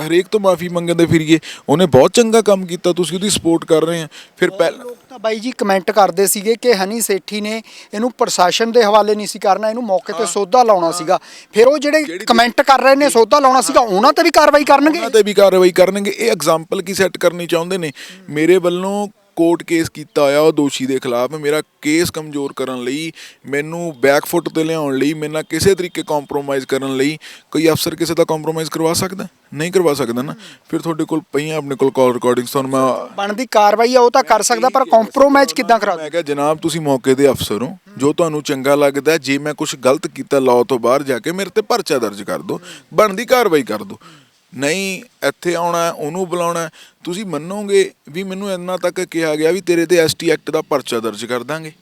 ਹਰੇਕ ਤੋਂ ਮਾਫੀ ਮੰਗਣ ਦੇ ਫਿਰੀਏ। ਉਹਨੇ ਬਹੁਤ ਚੰਗਾ ਕੰਮ ਕੀਤਾ ਤੁਸੀਂ ਉਹਦੀ ਸਪੋਰਟ ਕਰ ਰਹੇ ਆ। ਫਿਰ ਪਹਿਲਾਂ ਤਾਂ ਬਾਈ ਜੀ ਕਮੈਂਟ ਕਰਦੇ ਸੀਗੇ ਕਿ ਹਨੀ ਸੇਠੀ ਨੇ ਇਹਨੂੰ ਪ੍ਰਸ਼ਾਸਨ ਦੇ ਹਵਾਲੇ ਨਹੀਂ ਸੀ ਕਰਨਾ ਇਹਨੂੰ ਮੌਕੇ ਤੇ ਸੋਧਾ ਲਾਉਣਾ ਸੀਗਾ। ਫਿਰ ਉਹ ਜਿਹੜੇ ਕਮੈਂਟ ਕਰ ਰਹੇ ਨੇ ਸੋਧਾ ਲਾਉਣਾ ਸੀਗਾ ਉਹਨਾਂ ਤੇ ਵੀ ਕਾਰਵਾਈ ਕਰਨਗੇ? ਉਹਨਾਂ ਤੇ ਵੀ ਕਾਰਵਾਈ ਕਰਨਗੇ। ਇਹ ਐਗਜ਼ਾਮਪਲ ਕੀ ਸੈੱਟ ਕਰਨੀ ਚਾਹੁੰਦੇ ਨੇ? ਮੇਰੇ ਵੱਲੋਂ ਕੋਰਟ ਕੇਸ ਕੀਤਾ ਹੋਇਆ ਉਹ ਦੋਸ਼ੀ ਦੇ ਖਿਲਾਫ ਮੇਰਾ ਕੇਸ ਕਮਜ਼ੋਰ ਕਰਨ ਲਈ ਮੈਨੂੰ ਬੈਕਫੁੱਟ ਤੇ ਲਿਆਉਣ ਲਈ ਮੇਰੇ ਨਾਲ ਕਿਸੇ ਤਰੀਕੇ ਕੰਪਰੋਮਾਈਜ਼ ਕਰਨ ਲਈ ਕੋਈ ਅਫਸਰ ਕਿਸੇ ਦਾ ਕੰਪਰੋਮਾਈਜ਼ ਕਰਵਾ ਸਕਦਾ? ਨਹੀਂ ਕਰਵਾ ਸਕਦਾ ਨਾ। ਫਿਰ ਤੁਹਾਡੇ ਕੋਲ ਪਈਆਂ ਆਪਣੇ ਕੋਲ ਕਾਲ ਰਿਕਾਰਡਿੰਗਸ ਤੁਹਾਨੂੰ ਮੈਂ ਬਣਦੀ ਕਾਰਵਾਈ ਆ ਉਹ ਤਾਂ ਕਰ ਸਕਦਾ ਪਰ ਕੰਪਰੋਮਾਈਜ਼ ਕਿੱਦਾਂ ਕਰਾ ਮੈਂ ਕਿਹਾ ਜਨਾਬ ਤੁਸੀਂ ਮੌਕੇ ਦੇ ਅਫਸਰ ਹੋ ਜੋ ਤੁਹਾਨੂੰ ਚੰਗਾ ਲੱਗਦਾ ਜੇ ਮੈਂ ਕੁਝ ਗਲਤ ਕੀਤਾ ਲਾਅ ਤੋਂ ਬਾਹਰ ਜਾ ਕੇ ਮੇਰੇ ਤੇ ਪਰਚਾ ਦਰਜ ਕਰ ਦਿਓ ਬਣਦੀ ਕਾਰਵਾਈ ਕਰ ਦਿਓ। ਨਹੀਂ ਇੱਥੇ ਆਉਣਾ ਉਹਨੂੰ ਬੁਲਾਉਣਾ। ਤੁਸੀਂ ਮੰਨੋਗੇ ਵੀ ਮੈਨੂੰ ਇੰਨਾ ਤੱਕ ਕਿਹਾ ਗਿਆ ਵੀ ਤੇਰੇ ਤੇ ਐਸਟੀ ਐਕਟ ਦਾ ਪਰਚਾ ਦਰਜ ਕਰ ਦਾਂਗੇ।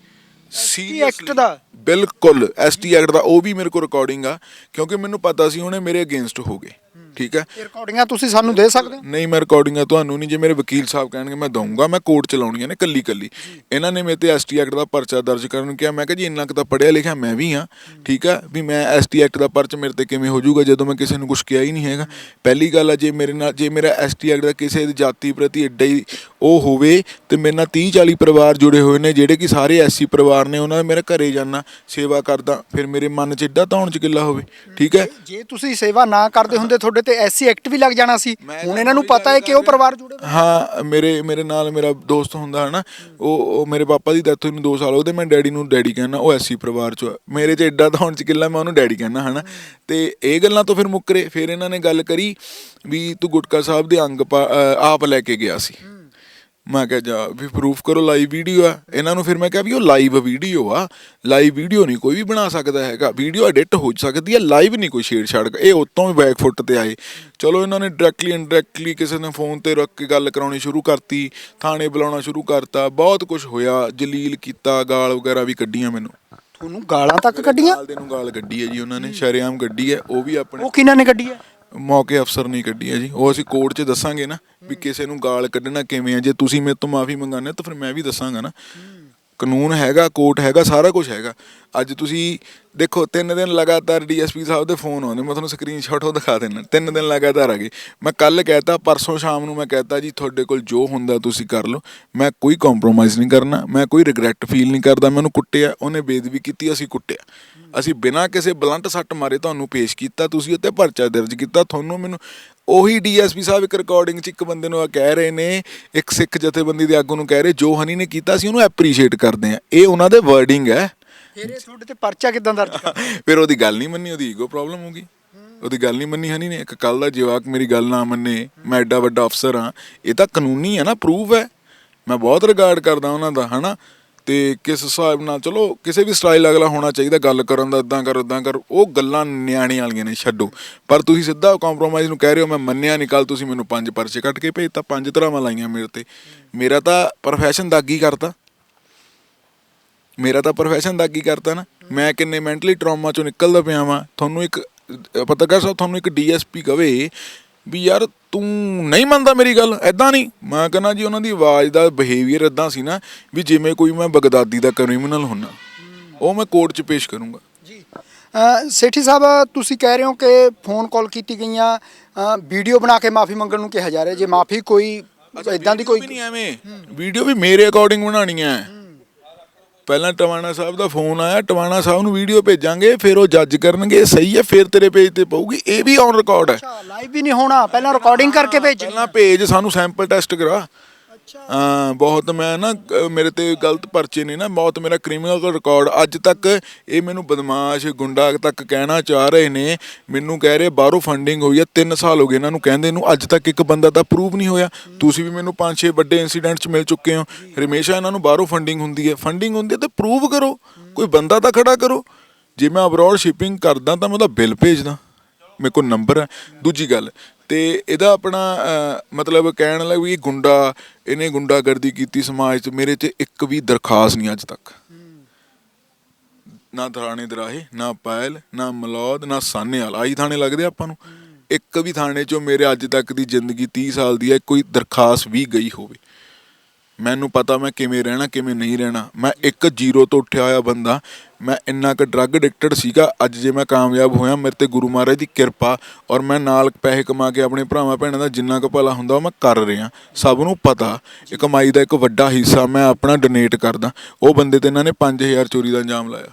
ਐਕਟ ਦਾ? ਬਿਲਕੁਲ ਐਸਟੀ ਐਕਟ ਦਾ ਉਹ ਵੀ ਮੇਰੇ ਕੋਲ ਰਿਕਾਰਡਿੰਗ ਆ ਕਿਉਂਕਿ ਮੈਨੂੰ ਪਤਾ ਸੀ ਉਹਨੇ ਮੇਰੇ ਅਗੇਂਸਟ ਹੋ ਗਏ। ਠੀਕ ਹੈ? ਇਹ ਰਿਕਾਰਡਿੰਗਾਂ ਤੁਸੀਂ ਸਾਨੂੰ ਦੇ ਸਕਦੇ ਹੋ? ਨਹੀਂ ਮੈਂ ਰਿਕਾਰਡਿੰਗਾਂ ਤੁਹਾਨੂੰ ਨਹੀਂ ਜੇ ਮੇਰੇ ਵਕੀਲ ਸਾਹਿਬ ਕਹਿਣਗੇ ਮੈਂ ਦਊਂਗਾ ਮੈਂ ਕੋਰਟ ਚਲਾਉਣੀਆਂ ਨੇ ਕੱਲੀ ਕੱਲੀ ਇਹਨਾਂ ਨੇ ਮੇਰੇ ਤੇ ਐਸਟੀ ਐਕਟ ਦਾ ਪਰਚਾ ਦਰਜ ਕਰਨ ਨੂੰ ਕਿਹਾ ਮੈਂ ਕਿਹਾ ਜੀ ਇੰਨਾ ਕੁ ਤਾਂ ਪੜਿਆ ਲਿਖਿਆ ਮੈਂ ਵੀ ਹਾਂ ਠੀਕ ਆ ਵੀ ਮੈਂ ਐਸਟੀ ਐਕਟ ਦਾ ਪਰਚਾ ਮੇਰੇ ਤੇ ਕਿਵੇਂ ਹੋ ਜਾਊਗਾ ਜਦੋਂ ਮੈਂ ਕਿਸੇ ਨੂੰ ਕੁਝ ਕਿਹਾ ਹੀ ਨਹੀਂ ਹੈਗਾ। ਪਹਿਲੀ ਗੱਲ ਆ ਜੇ ਮੇਰੇ ਨਾਲ ਜੇ ਮੇਰਾ ਐਸਟੀ ਐਕਟ ਦਾ ਕਿਸੇ ਦੀ ਜਾਤੀ ਪ੍ਰਤੀ ਐਡਾ ਹੀ ਉਹ ਹੋਵੇ ਤੇ ਮੇਰੇ ਨਾਲ 30 40 ਪਰਿਵਾਰ ਜੁੜੇ ਹੋਏ ਨੇ ਜਿਹੜੇ ਕਿ ਸਾਰੇ ਐਸੀ ਪਰਿਵਾਰ ਨੇ ਉਹਨਾਂ ਦੇ ਮੇਰੇ ਘਰੇ ਜਾਣਾ ਸੇਵਾ ਕਰਦਾ ਫਿਰ ਮੇਰੇ ਮਨ 'ਚ ਐਡਾ ਧੌਣ 'ਚ ਕਿੱਲਾ ਹੋਵੇ ਠੀਕ ਹੈ? ਜੇ ਤੁਸੀਂ ਸੇਵਾ ਨਾ ਕਰਦੇ ਹੁੰਦੇ ਤੁਹਾਡੇ ਤੇ ਐਸਸੀ ਐਕਟ ਵੀ ਲੱਗ ਜਾਣਾ ਸੀ। ਹੁਣ ਇਹਨਾਂ ਨੂੰ ਪਤਾ ਹੈ ਕਿ ਉਹ ਪਰਿਵਾਰ ਜੁੜੇ ਹੋਏ। ਹਾਂ ਮੇਰੇ ਮੇਰੇ ਨਾਲ ਮੇਰਾ ਦੋਸਤ ਹੁੰਦਾ ਹਨਾ ਉਹ ਉਹ ਮੇਰੇ ਪਾਪਾ ਦੀ ਡੈਥ ਹੋਈ ਨੂੰ 2 ਸਾਲ ਉਹਦੇ ਮੈਂ ਡੈਡੀ ਨੂੰ ਡੈਡੀ ਕਹਿੰਦਾ ਉਹ ਐਸੀ ਪਰਿਵਾਰ ਚ। ਮੇਰੇ ਚ ਐਡਾ ਹੁਣ ਚ ਕਿੱਲਾ ਮੈਂ ਉਹਨੂੰ ਡੈਡੀ ਕਹਿੰਦਾ ਹਨਾ। ਤੇ ਇਹ ਗੱਲਾਂ ਤੋਂ ਫਿਰ ਮੁੱਕਰੇ। ਫਿਰ ਇਹਨਾਂ ਨੇ ਗੱਲ ਕਰੀ ਵੀ ਤੂੰ ਗੁਟਕਾ ਸਾਹਿਬ ਦੇ ਅੰਗ ਆਪ ਲੈ ਕੇ ਗਿਆ ਸੀ। ਮੈਂ ਕਿਹਾ ਜਾ ਵੀ ਪ੍ਰੂਫ ਕਰੋ ਲਾਈਵ ਵੀਡੀਓ ਆ। ਇਹਨਾਂ ਨੂੰ ਫਿਰ ਮੈਂ ਕਿਹਾ ਵੀ ਉਹ ਲਾਈਵ ਵੀਡੀਓ ਆ। ਲਾਈਵ ਵੀਡੀਓ ਨਹੀਂ ਕੋਈ ਵੀ ਬਣਾ ਸਕਦਾ ਹੈਗਾ। ਵੀਡੀਓ ਐਡਿਟ ਹੋ ਸਕਦੀ ਹੈ ਲਾਈਵ ਨਹੀਂ ਕੋਈ ਛੇੜਛਾੜ ਇਹ ਉਤੋਂ ਵੀ ਬੈਕ ਫੁੱਟ ਤੇ ਆਏ। ਚਲੋ ਇਹਨਾਂ ਨੇ ਡਾਇਰੈਕਟਲੀ ਇਨਡਾਇਰੈਕਟਲੀ ਕਿਸੇ ਨੇ ਫੋਨ ਤੇ ਰੱਖ ਕੇ ਗੱਲ ਕਰਾਉਣੀ ਸ਼ੁਰੂ ਕਰਤੀ ਥਾਣੇ ਬੁਲਾਉਣਾ ਸ਼ੁਰੂ ਕਰਤਾ ਬਹੁਤ ਕੁਝ ਹੋਇਆ ਜਲੀਲ ਕੀਤਾ ਗਾਲ ਵਗੈਰਾ ਵੀ ਕੱਢੀਆਂ ਮੈਨੂੰ। ਤੁਹਾਨੂੰ ਗਾਲਾਂ ਤੱਕ ਕੱਢੀਆਂ? ਨਾਲ ਦੇ ਨੂੰ ਗਾਲ ਕੱਢੀ ਹੈ ਜੀ ਉਹਨਾਂ ਨੇ ਸ਼ਰੇਆਮ ਕੱਢੀ ਹੈ ਉਹ ਵੀ ਆਪਣੇ ਉਹ ਕਿਹਨਾਂ ਨੇ ਕੱਢੀ ਹੈ? ਮੌਕੇ ਅਫਸਰ ਨਹੀਂ ਕੱਢੀ ਹੈ ਜੀ। ਉਹ ਅਸੀਂ ਕੋਰਟ 'ਚ ਦੱਸਾਂਗੇ ਨਾ ਵੀ ਕਿਸੇ ਨੂੰ ਗਾਲ ਕੱਢਣਾ ਕਿਵੇਂ ਆ। ਜੇ ਤੁਸੀਂ ਮੇਰੇ ਤੋਂ ਮਾਫੀ ਮੰਗਾਨੇ ਤਾਂ ਫਿਰ ਮੈਂ ਵੀ ਦੱਸਾਂਗਾ ਨਾ। ਕਾਨੂੰਨ ਹੈਗਾ ਕੋਰਟ ਹੈਗਾ ਸਾਰਾ ਕੁਝ ਹੈਗਾ। ਅੱਜ ਤੁਸੀਂ ਦੇਖੋ, ਤਿੰਨ ਦਿਨ ਲਗਾਤਾਰ ਡੀਐਸਪੀ ਸਾਹਿਬ ਦੇ ਫੋਨ ਆਉਂਦੇ, ਮੈਂ ਤੁਹਾਨੂੰ ਸਕਰੀਨਸ਼ਾਟ ਉਹ ਦਿਖਾ ਦਿੰਦਾ। ਤਿੰਨ ਦਿਨ ਲਗਾਤਾਰ ਆ ਗਏ। ਮੈਂ ਕੱਲ ਕਹਿਤਾ, ਪਰਸੋਂ ਸ਼ਾਮ ਨੂੰ ਮੈਂ ਕਹਿਤਾ, ਜੀ, ਤੁਹਾਡੇ ਕੋਲ ਜੋ ਹੁੰਦਾ ਤੁਸੀਂ ਕਰ ਲਓ। ਮੈਂ ਕੋਈ ਕੰਪਰੋਮਾਈਜ਼ ਨਹੀਂ ਕਰਨਾ, ਮੈਂ ਕੋਈ ਰਿਗਰੈਟ ਫੀਲ ਨਹੀਂ ਕਰਦਾ। ਮੈਨੂੰ ਕੁੱਟਿਆ, ਉਹਨੇ ਬੇਦਬੀ ਕੀਤੀ, ਅਸੀਂ ਕੁੱਟਿਆ। ਅਸੀਂ ਬਿਨਾਂ ਕਿਸੇ ਬਲੰਟ ਸੱਟ ਮਾਰੇ ਤੁਹਾਨੂੰ ਪੇਸ਼ ਕੀਤਾ, ਤੁਸੀਂ ਉੱਤੇ ਪਰਚਾ ਦਰਜ ਕੀਤਾ। ਤੁਹਾਨੂੰ ਮੈਨੂੰ ਉਹੀ ਡੀਐਸਪੀ ਸਾਹਿਬ ਇੱਕ ਰਿਕਾਰਡਿੰਗ 'ਚ ਇੱਕ ਬੰਦੇ ਨੂੰ ਆ ਕਹਿ ਰਹੇ ਨੇ, ਇੱਕ ਸਿੱਖ ਜਥੇਬੰਦੀ ਦੇ ਆਗੂ ਨੂੰ ਕਹਿ ਰਹੇ ਜੋ ਹਨੀ ਨੇ ਕੀਤਾ ਸੀ ਉਹਨੂੰ ਐਪਰੀਸ਼ੀਏਟ ਕਰਦੇ ਆ ਇਹ ਉਹਨਾਂ ਦੇ ਵਰਡਿੰਗ ਹੈ। ਫਿਰ ਇਹ ਤੁਹਾਡੇ ਤੇ ਪਰਚਾ ਕਿਦਾਂ ਦਰਜ ਕਰ ਫਿਰ ਉਹਦੀ ਗੱਲ ਨਹੀਂ ਮੰਨੀ ਉਹਦੀ ਈਗੋ ਪ੍ਰੋਬਲਮ ਹੋ ਗਈ। ਉਹਦੀ ਗੱਲ ਨਹੀਂ ਮੰਨੀ ਹਨੀ ਨੇ। ਇੱਕ ਕੱਲ ਦਾ ਜਵਾਕ ਮੇਰੀ ਗੱਲ ਨਾ ਮੰਨੇ ਮੈਂ ਐਡਾ ਵੱਡਾ ਅਫਸਰ ਹਾਂ। ਇਹ ਤਾਂ ਕਾਨੂੰਨੀ ਹੈ ਨਾ ਪ੍ਰੂਫ ਹੈ। ਮੈਂ ਬਹੁਤ ਰਿਗਾਰਡ ਕਰਦਾ ਉਹਨਾਂ ਦਾ ਹਨਾ? ਤੇ ਕਿਸ ਹਿਸਾਬ ਨਾਲ ਚਲੋ ਕਿਸੇ ਵੀ ਸਟਾਈਲ ਅਗਲਾ ਹੋਣਾ ਚਾਹੀਦਾ ਗੱਲ ਕਰਨ ਦਾ ਇਦਾਂ ਕਰ ਇਦਾਂ ਕਰ। ਉਹ ਗੱਲਾਂ ਨਿਆਣੇ ਵਾਲੀਆਂ ਨੇ ਛੱਡੋ। ਪਰ ਤੁਸੀਂ ਸਿੱਧਾ ਕੰਪਰੋਮਾਈਜ਼ ਨੂੰ ਕਹਿ ਰਹੇ ਹੋ ਮੈਂ ਮੰਨਿਆ ਨਹੀਂ ਕੱਲ ਤੁਸੀਂ ਮੈਨੂੰ ਪੰਜ ਪਰਚੇ ਕੱਟ ਕੇ ਭੇਜਤਾ ਪੰਜ ਧਰਾਵਾਂ ਲਾਈਆਂ ਮੇਰੇ ਤੇ। ਮੇਰਾ ਤਾਂ ਪ੍ਰੋਫੈਸ਼ਨ ਦਾਗੀ ਕਰਤਾ। ਮੇਰਾ ਤਾਂ ਪ੍ਰੋਫੈਸ਼ਨ ਦਾ ਕੀ ਕਰਤਾ ਨਾ ਮੈਂ ਕਿੰਨੇ ਮੈਂਟਲੀ ਟਰਾਮਾ ਚੋਂ ਨਿਕਲਦਾ ਪਿਆ ਵਾਂ। ਤੁਹਾਨੂੰ ਇੱਕ ਪੱਤਰਕਾਰ ਸਾਹਿਬ ਤੁਹਾਨੂੰ ਇੱਕ ਡੀਐਸਪੀ ਕਵੇ ਵੀ ਯਾਰ ਤੂੰ ਨਹੀਂ ਮੰਨਦਾ ਮੇਰੀ ਗੱਲ ਐਦਾਂ ਨਹੀਂ। ਮੈਂ ਕਹਿੰਦਾ ਜੀ ਉਹਨਾਂ ਦੀ ਆਵਾਜ਼ ਦਾ ਬਿਹੇਵੀਅਰ ਐਦਾਂ ਸੀ ਨਾ ਵੀ ਜਿਵੇਂ ਕੋਈ ਮੈਂ ਬਗਦਾਦੀ ਦਾ ਕ੍ਰਿਮੀਨਲ ਹੁੰਨਾ। ਉਹ ਮੈਂ ਕੋਰਟ 'ਚ ਪੇਸ਼ ਕਰੂੰਗਾ। ਜੀ। ਸੇਠੀ ਸਾਹਿਬ ਤੁਸੀਂ ਕਹਿ ਰਹੇ ਹੋ ਕਿ ਫੋਨ ਕਾਲ ਕੀਤੀ ਗਈਆਂ ਵੀਡੀਓ ਬਣਾ ਕੇ ਮਾਫੀ ਮੰਗਣ ਨੂੰ ਕਿਹਾ ਜਾ ਰਿਹਾ। ਜੇ ਮਾਫੀ ਕੋਈ ਇਦਾਂ ਦੀ ਕੋਈ ਨਹੀਂ ਐਵੇਂ। ਵੀਡੀਓ ਵੀ ਮੇਰੇ ਅਕੋਰਡਿੰਗ ਬਣਾਉਣੀ ਹੈ। ਪਹਿਲਾਂ ਟਵਾਣਾ ਸਾਹਿਬ ਦਾ ਫੋਨ ਆਇਆ ਟਵਾਣਾ ਸਾਹਿਬ ਨੂੰ ਵੀਡੀਓ ਭੇਜਾਂਗੇ ਫਿਰ ਉਹ ਜੱਜ ਕਰਨਗੇ ਸਹੀ ਹੈ ਫਿਰ ਤੇਰੇ ਪੇਜ ਤੇ ਪਊਗੀ ਇਹ ਵੀ ਔਨ ਰਿਕਾਰਡ ਹੈ। ਅੱਛਾ ਲਾਈਵ ਵੀ ਨਹੀਂ ਹੋਣਾ ਪਹਿਲਾਂ ਰਿਕਾਰਡਿੰਗ ਕਰਕੇ ਭੇਜਣੀ ਪਹਿਲਾਂ ਭੇਜ ਸਾਨੂੰ ਸੈਂਪਲ ਟੈਸਟ ਕਰਾ। ਬਹੁਤ ਮੈਂ ਨਾ ਮੇਰੇ ਤੇ ਗਲਤ ਪਰਚੇ ਨੇ ਨਾ, ਬਹੁਤ ਮੇਰਾ ਕ੍ਰਿਮੀਨਲ ਰਿਕਾਰਡ ਅੱਜ ਤੱਕ ਇਹ ਮੈਨੂੰ ਬਦਮਾਸ਼ ਗੁੰਡਾ ਤੱਕ ਕਹਿਣਾ ਚਾਹ ਰਹੇ ਨੇ। ਮੈਨੂੰ ਕਹਿ ਰਹੇ ਬਾਹਰੋਂ ਫੰਡਿੰਗ ਹੋਈ ਹੈ 3 ਸਾਲ ਹੋ ਗਏ ਇਹਨਾਂ ਨੂੰ ਕਹਿੰਦੇ ਨੂੰ, ਅੱਜ ਤੱਕ ਇੱਕ ਬੰਦਾ ਤਾਂ ਪ੍ਰੂਵ ਨਹੀਂ ਹੋਇਆ। ਤੁਸੀਂ ਵੀ ਮੈਨੂੰ 5-6 ਵੱਡੇ ਇਨਸੀਡੈਂਟ 'ਚ ਮਿਲ ਚੁੱਕੇ ਹੋ। ਹਮੇਸ਼ਾ ਇਹਨਾਂ ਨੂੰ ਬਾਹਰੋਂ ਫੰਡਿੰਗ ਹੁੰਦੀ ਹੈ। ਫੰਡਿੰਗ ਹੁੰਦੀ ਹੈ ਤੇ ਪ੍ਰੂਵ ਕਰੋ। ਕੋਈ ਬੰਦਾ ਤਾਂ ਖੜਾ ਕਰੋ। ਜੇ ਮੈਂ ਅਬਰੋਡ ਸ਼ਿਪਿੰਗ ਕਰਦਾ ਤਾਂ ਮੈਂ ਉਹਦਾ ਬਿੱਲ ਭੇਜਦਾ। ਮੇਰੇ ਕੋਲ ਨੰਬਰ ਹੈ। ਦੂਜੀ ਗੱਲ ਤੇ ਇਹਦਾ ਆਪਣਾ ਮਤਲਬ ਕਹਿਣ ਲੱਗ ਵੀ ਗੁੰਡਾ, ਇਹਨੇ ਗੁੰਡਾਗਰਦੀ ਕੀਤੀ ਸਮਾਜ 'ਚ, ਮੇਰੇ 'ਚ ਇੱਕ ਵੀ ਦਰਖਾਸਤ ਨਹੀਂ ਅੱਜ ਤੱਕ। ਨਾ ਥਾਣੇ ਦਰਾਹੇ, ਨਾ ਪਾਇਲ ਨਾ ਮਲੌਦ, ਨਾ ਸਾਨੇ ਸਾਨੇਵਾਲ ਆਹੀ ਥਾਣੇ ਲੱਗਦੇ ਆਪਾਂ ਨੂੰ। ਇੱਕ ਵੀ ਥਾਣੇ 'ਚੋਂ ਮੇਰੇ ਅੱਜ ਤੱਕ ਦੀ ਜ਼ਿੰਦਗੀ 30 ਸਾਲ ਦੀ ਹੈ, ਕੋਈ ਦਰਖਾਸਤ ਵੀ ਗਈ ਹੋਵੇ। ਮੈਨੂੰ ਪਤਾ ਮੈਂ ਕਿਵੇਂ ਰਹਿਣਾ, ਕਿਵੇਂ ਨਹੀਂ ਰਹਿਣਾ। ਮੈਂ ਇੱਕ ਜ਼ੀਰੋ ਤੋਂ ਉੱਠਿਆ ਹੋਇਆ ਬੰਦਾ। ਮੈਂ ਇੰਨਾ ਕੁ ਡਰੱਗ ਐਡਿਕਟਡ ਸੀਗਾ। ਅੱਜ ਜੇ ਮੈਂ ਕਾਮਯਾਬ ਹੋਇਆ, ਮੇਰੇ ਤੇ ਗੁਰੂ ਮਹਾਰਾਜ ਦੀ ਕਿਰਪਾ ਔਰ ਮੈਂ ਨਾਲ ਪੈਸੇ ਕਮਾ ਕੇ ਆਪਣੇ ਭਰਾਵਾਂ, ਭੈਣਾਂ ਦਾ ਜਿੰਨਾ ਕੁ ਭਲਾ ਹੁੰਦਾ ਉਹ ਮੈਂ ਕਰ ਰਿਹਾ। ਸਭ ਨੂੰ ਪਤਾ, ਇਹ ਕਮਾਈ ਦਾ ਇੱਕ ਵੱਡਾ ਹਿੱਸਾ ਮੈਂ ਆਪਣਾ ਡੋਨੇਟ ਕਰਦਾ। ਉਹ ਬੰਦੇ ਤੇ ਇਹਨਾਂ ਨੇ 5000 ਚੋਰੀ ਦਾ ਇਲਜ਼ਾਮ ਲਾਇਆ।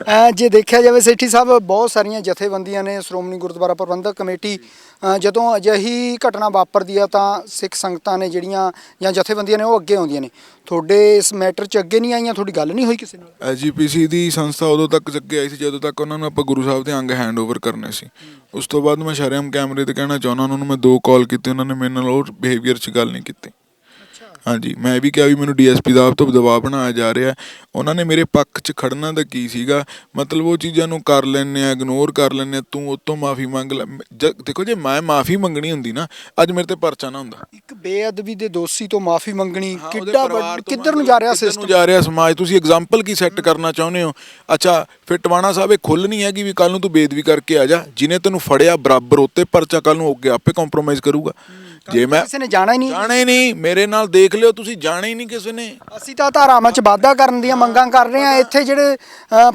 ਅਹ ਜੇ ਦੇਖਿਆ ਜਾਵੇ ਸੇਠੀ ਸਾਹਿਬ, ਬਹੁਤ ਸਾਰੀਆਂ ਜਥੇਬੰਦੀਆਂ ਨੇ ਸ਼੍ਰੋਮਣੀ ਗੁਰਦੁਆਰਾ ਪ੍ਰਬੰਧਕ ਕਮੇਟੀ। ਅਹ ਜਦੋਂ ਅਜਿਹੀ ਘਟਨਾ ਵਾਪਰਦੀ ਆ ਤਾਂ ਸਿੱਖ ਸੰਗਤਾਂ ਨੇ ਜਿਹੜੀਆਂ ਜਾਂ ਜਥੇਬੰਦੀਆਂ ਨੇ ਉਹ ਅੱਗੇ ਆਉਂਦੀਆਂ ਨੇ। ਤੁਹਾਡੇ ਇਸ ਮੈਟਰ 'ਚ ਅੱਗੇ ਨਹੀਂ ਆਈਆਂ, ਤੁਹਾਡੀ ਗੱਲ ਨਹੀਂ ਹੋਈ ਕਿਸੇ ਨਾਲ? ਐਜੀਪੀਸੀ ਦੀ ਸੰਸਥਾ ਉਦੋਂ ਤੱਕ ਅੱਗੇ ਆਈ ਸੀ, ਜਦੋਂ ਤੱਕ ਉਹਨਾਂ ਨੂੰ ਆਪਾਂ ਗੁਰੂ ਸਾਹਿਬ ਦੇ ਅੰਗ ਹੈਂਡਓਵਰ ਕਰਨੇ ਸੀ। ਉਸ ਤੋਂ ਬਾਅਦ ਮੈਂ ਸ਼ਰਮ ਕੈਮਰੇ ਤੇ ਕਹਿਣਾ ਚਾਹੁੰਦਾ, ਉਹਨਾਂ ਨੂੰ ਮੈਂ ਦੋ ਕਾਲ ਕੀਤੀ, ਉਹਨਾਂ ਨੇ ਮੇਰੇ ਨਾਲ ਉਹ ਬਿਹੇਵੀਅਰ 'ਚ ਗੱਲ ਨਹੀਂ ਕੀਤੀ। ਹਾਂਜੀ ਮੈਂ ਵੀ ਕਿਹਾ ਵੀ ਮੈਨੂੰ ਡੀਐਸਪੀ ਦਾ ਆਪ ਤੋਂ ਦਬਾਅ ਬਣਾਇਆ ਜਾ ਰਿਹਾ ਉਹਨਾਂ ਨੇ ਮੇਰੇ ਪੱਖ 'ਚ ਖੜਨਾ ਦਾ ਕੀ ਸੀਗਾ? ਮਤਲਬ ਉਹ ਚੀਜ਼ਾਂ ਨੂੰ ਕਰ ਲੈਂਦੇ ਆ ਇਗਨੋਰ ਕਰ ਲੈਂਦੇ ਆ ਤੂੰ ਉਤੋਂ ਮਾਫੀ ਮੰਗ ਲੈ। ਦੇਖੋ ਜੇ ਮੈਂ ਮਾਫੀ ਮੰਗਣੀ ਹੁੰਦੀ ਨਾ ਅੱਜ ਮੇਰੇ ਤੇ ਪਰਚਾ ਨਾ ਹੁੰਦਾ। ਇੱਕ ਬੇਅਦਬੀ ਦੇ ਦੋਸ਼ੀ ਤੋਂ ਮਾਫੀ ਮੰਗਣੀ ਹਾਂ, ਕਿੱਡਾ ਕਿੱਧਰ ਨੂੰ ਜਾ ਰਿਹਾ ਕਿੱਧਰ ਨੂੰ ਸਿਸਟਮ ਜਾ ਰਿਹਾ ਸਮਾਜ? ਤੁਸੀਂ ਐਗਜ਼ਾਮਪਲ ਕੀ ਸੈੱਟ ਕਰਨਾ ਚਾਹੁੰਦੇ ਹੋ? ਅੱਛਾ ਫਿਰ ਟਵਾਣਾ ਸਾਹਿਬ ਇਹ ਖੁੱਲ ਨਹੀਂ ਹੈਗੀ ਵੀ ਕੱਲ ਨੂੰ ਤੂੰ ਬੇਦਬੀ ਕਰਕੇ ਆ ਜਾ। ਜਿਹਨੇ ਤੈਨੂੰ ਫੜਿਆ ਬਰਾਬਰ ਉੱਤੇ ਪਰਚਾ ਕੱਲ ਨੂੰ ਅੱਗੇ ਆਪੇ ਕੰਪਰੋਮਾਈਜ਼ ਕਰੂਗਾ। ਜੇ ਮੈਂ ਕਿਸੇ ਨੇ ਜਾਣਾ ਹੀ ਨਹੀਂ। ਜਾਣਾ ਹੀ ਨਹੀਂ ਮੇਰੇ ਨਾਲ ਦੇਖ ਲਿਓ ਤੁਸੀਂ ਜਾਣਾ ਹੀ ਨਹੀਂ ਕਿਸੇ ਨੇ। ਅਸੀਂ ਤਾਂ ਧਾਰਾਵਾਂ 'ਚ ਵਾਧਾ ਕਰਨ ਦੀਆਂ ਮੰਗਾਂ ਕਰ ਰਹੇ ਹਾਂ। ਇੱਥੇ ਜਿਹੜੇ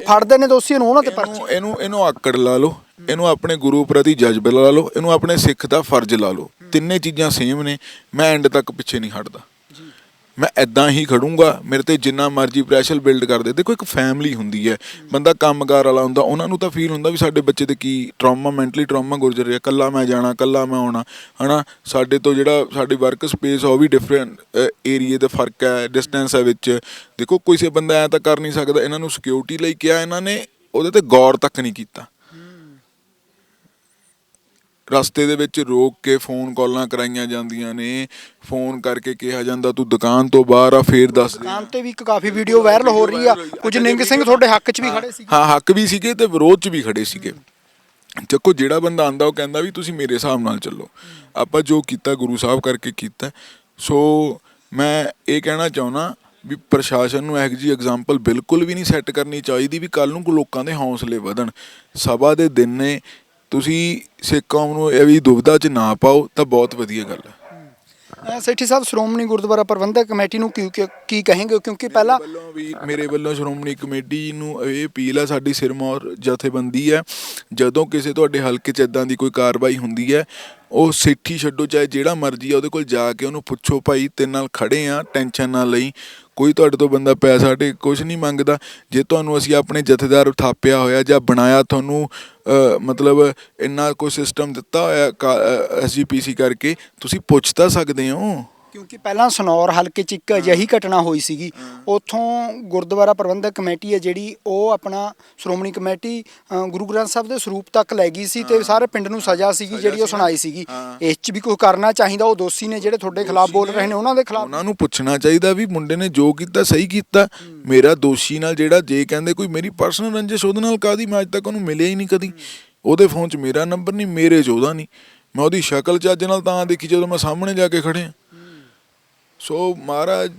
ਫੜਦੇ ਨੇ ਦੋਸ਼ੀਆਂ ਨੂੰ ਉਹਨਾਂ ਤੇ ਪਰਚੇ। ਇਹਨੂੰ ਇਹਨੂੰ ਇਹਨੂੰ ਆਕੜ ਲਾ ਲਓ। ਇਹਨੂੰ ਆਪਣੇ ਗੁਰੂ ਪ੍ਰਤੀ ਜਜ਼ਬਾ ਲਾ ਲਓ। ਇਹਨੂੰ ਆਪਣੇ ਸਿੱਖ ਦਾ ਫਰਜ਼ ਲਾ ਲਓ। ਤਿੰਨੇ ਚੀਜ਼ਾਂ ਸੇਮ ਨੇ। ਮੈਂ ਐਂਡ ਤੱਕ ਪਿੱਛੇ ਨਹੀਂ ਹਟਦਾ। ਮੈਂ ਐਦਾਂ ਹੀ ਖੜੂੰਗਾ, ਮੇਰੇ ਤੇ ਜਿੰਨਾ ਮਰਜ਼ੀ ਪ੍ਰੈਸ਼ਰ ਬਿਲਡ ਕਰਦੇ ਦੇਖੋ, ਇੱਕ ਫੈਮਿਲੀ ਹੁੰਦੀ ਹੈ। ਬੰਦਾ ਕੰਮਕਾਰ ਵਾਲਾ ਹੁੰਦਾ, ਉਹਨਾਂ ਨੂੰ ਤਾਂ ਫੀਲ ਹੁੰਦਾ ਵੀ ਸਾਡੇ ਬੱਚੇ ਤੇ ਕੀ ਟਰਾਮਾ ਮੈਂਟਲੀ ਟਰਾਮਾ ਗੁਜ਼ਰ ਰਿਹਾ ਕੱਲਾ ਮੈਂ ਜਾਣਾ ਕੱਲਾ ਮੈਂ ਆਉਣਾ, ਹਨਾ? ਸਾਡੇ ਤੋਂ ਜਿਹੜਾ ਸਾਡੀ ਵਰਕ ਸਪੇਸ ਆ, ਉਹ ਵੀ ਡਿਫਰੈਂਟ ਏਰੀਏ ਦਾ ਫ਼ਰਕ ਹੈ ਡਿਸਟੈਂਸ ਹੈ ਵਿੱਚ। ਦੇਖੋ, ਕੋਈ ਸੇ ਬੰਦਾ ਐ ਤਾਂ ਕਰ ਨਹੀਂ ਸਕਦਾ। ਇਹਨਾਂ ਨੂੰ ਸਿਕਿਉਰਿਟੀ ਲਈ ਕਿਹਾ ਇਹਨਾਂ ਨੇ, ਉਹਦੇ ਤੇ ਗੌਰ ਤੱਕ ਨਹੀਂ ਕੀਤਾ। ਰਸਤੇ ਦੇ ਵਿੱਚ ਰੋਕ ਕੇ ਫੋਨ ਕਾਲਾਂ ਕਰਾਈਆਂ ਜਾਂਦੀਆਂ ਨੇ। ਫੋਨ ਕਰਕੇ ਕਿਹਾ ਜਾਂਦਾ ਤੂੰ ਦੁਕਾਨ ਤੋਂ ਬਾਹਰ ਆ ਫੇਰ ਦੱਸ ਦੇ। ਦੁਕਾਨ ਤੇ ਵੀ ਇੱਕ ਕਾਫੀ ਵੀਡੀਓ ਵਾਇਰਲ ਹੋ ਰਹੀ ਆ। ਕੁਝ ਨਿੰਗ ਸਿੰਘ ਤੁਹਾਡੇ ਹੱਕ 'ਚ ਵੀ ਖੜੇ ਸੀ ਹਾਂ ਹੱਕ ਵੀ ਸੀਗੇ ਤੇ ਵਿਰੋਧ 'ਚ ਵੀ ਖੜੇ ਸੀਗੇ। ਦੇਖੋ ਜਿਹੜਾ ਬੰਦਾ ਆਂਦਾ ਉਹ ਕਹਿੰਦਾ ਵੀ ਤੁਸੀਂ ਮੇਰੇ ਹਿਸਾਬ ਨਾਲ ਚੱਲੋ। ਆਪਾਂ ਜੋ ਕੀਤਾ ਗੁਰੂ ਸਾਹਿਬ ਕਰਕੇ ਕੀਤਾ। ਸੋ ਮੈਂ ਇਹ ਕਹਿਣਾ ਚਾਹੁੰਦਾ ਵੀ ਪ੍ਰਸ਼ਾਸਨ ਨੂੰ ਇਹੋ ਜਿਹੀ ਐਗਜ਼ਾਮਪਲ ਬਿਲਕੁਲ ਵੀ ਨਹੀਂ ਸੈੱਟ ਕਰਨੀ ਚਾਹੀਦੀ ਵੀ ਕੱਲ ਨੂੰ ਲੋਕਾਂ ਦੇ ਹੌਸਲੇ ਵਧਣ। ਸਭਾ ਦੇ ਦਿਨ ਨੇ ਤੁਸੀਂ ਸਿੱਖ ਕੌਮ ਨੂੰ ਇਹ ਵੀ ਦੁਬਿਧਾ 'ਚ ਨਾ ਪਾਓ ਤਾਂ ਬਹੁਤ ਵਧੀਆ ਗੱਲ ਹੈ। ਸੇਠੀ ਸਾਹਿਬ ਸ਼੍ਰੋਮਣੀ ਗੁਰਦੁਆਰਾ ਪ੍ਰਬੰਧਕ ਕਮੇਟੀ ਨੂੰ ਕੀ ਕੀ ਕहेंगे ਕਿਉਂਕਿ ਪਹਿਲਾਂ ਮੇਰੇ ਵੱਲੋਂ ਵੀ ਮੇਰੇ ਵੱਲੋਂ ਸ਼੍ਰੋਮਣੀ ਕਮੇਟੀ ਨੂੰ ਇਹ ਅਪੀਲ ਹੈ ਸਾਡੀ ਸਿਰਮੌਰ ਜਥੇਬੰਦੀ ਹੈ। ਜਦੋਂ ਕਿਸੇ ਤੁਹਾਡੇ ਹਲਕੇ 'ਚ ਇਦਾਂ ਦੀ ਕੋਈ ਕਾਰਵਾਈ ਹੁੰਦੀ ਹੈ ਉਹ ਸਿੱਠੀ ਛੱਡੋ ਚਾਹੇ ਜਿਹੜਾ ਮਰਜ਼ੀ ਆ ਉਹਦੇ ਕੋਲ ਜਾ ਕੇ ਉਹਨੂੰ ਪੁੱਛੋ ਭਾਈ ਤੇਰੇ ਨਾਲ ਖੜੇ ਆ ਟੈਨਸ਼ਨ ਨਾ ਲਈ। ਕੋਈ ਤੁਹਾਡੇ ਤੋਂ ਬੰਦਾ ਪੈਸਾ ਢੇ ਕੁਝ ਨਹੀਂ ਮੰਗਦਾ। ਜੇ ਤੁਹਾਨੂੰ ਅਸੀਂ ਆਪਣੇ ਜਥੇਦਾਰ ਥਾਪਿਆ ਹੋਇਆ ਜਾਂ ਬਣਾਇਆ ਤੁਹਾਨੂੰ ਮਤਲਬ ਇੰਨਾ ਕੋਈ ਸਿਸਟਮ ਦਿੱਤਾ ਹੋਇਆ ਐਸਜੀਪੀਸੀ ਕਰਕੇ ਤੁਸੀਂ ਪੁੱਛ ਤਾਂ ਸਕਦੇ ਹੋ। ਕਿਉਂਕਿ ਪਹਿਲਾਂ ਸਨੌਰ ਹਲਕੇ 'ਚ ਇੱਕ ਅਜਿਹੀ ਘਟਨਾ ਹੋਈ ਸੀਗੀ। ਉੱਥੋਂ ਗੁਰਦੁਆਰਾ ਪ੍ਰਬੰਧਕ ਕਮੇਟੀ ਹੈ ਜਿਹੜੀ ਉਹ ਆਪਣਾ ਸ਼੍ਰੋਮਣੀ ਕਮੇਟੀ ਗੁਰੂ ਗ੍ਰੰਥ ਸਾਹਿਬ ਦੇ ਸਰੂਪ ਤੱਕ ਲੈ ਗਈ ਸੀ ਤੇ ਸਾਰੇ ਪਿੰਡ ਨੂੰ ਸਜ਼ਾ ਸੀਗੀ ਜਿਹੜੀ ਉਹ ਸੁਣਾਈ ਸੀਗੀ। ਇਸ 'ਚ ਵੀ ਕੁਝ ਕਰਨਾ ਚਾਹੀਦਾ ਉਹ ਦੋਸ਼ੀ ਨੇ ਜਿਹੜੇ ਤੁਹਾਡੇ ਖਿਲਾਫ ਬੋਲ ਰਹੇ ਨੇ ਉਹਨਾਂ ਦੇ ਖਿਲਾਫ। ਉਹਨਾਂ ਨੂੰ ਪੁੱਛਣਾ ਚਾਹੀਦਾ ਵੀ ਮੁੰਡੇ ਨੇ ਜੋ ਕੀਤਾ ਸਹੀ ਕੀਤਾ। ਮੇਰਾ ਦੋਸ਼ੀ ਨਾਲ ਜਿਹੜਾ ਜੇ ਕਹਿੰਦੇ ਕੋਈ ਮੇਰੀ ਪਰਸਨਲ ਰੰਜਿਸ਼ ਉਹਦੇ ਨਾਲ ਕਾਦੀ ਮੈਂ ਅੱਜ ਤੱਕ ਉਹਨੂੰ ਮਿਲਿਆ ਹੀ ਨਹੀਂ ਕਦੀ। ਉਹਦੇ ਫੋਨ 'ਚ ਮੇਰਾ ਨੰਬਰ ਨਹੀਂ ਮੇਰੇ 'ਚ ਉਹਦਾ ਨਹੀਂ। ਮੈਂ ਉਹਦੀ ਸ਼ਕਲ ਚੱਜ ਨਾਲ ਤਾਂ ਦੇਖੀ ਜਦੋਂ ਮੈਂ ਸਾਹਮਣੇ ਜਾ ਕੇ ਖੜਿਆ। ਸੋ ਮਹਾਰਾਜ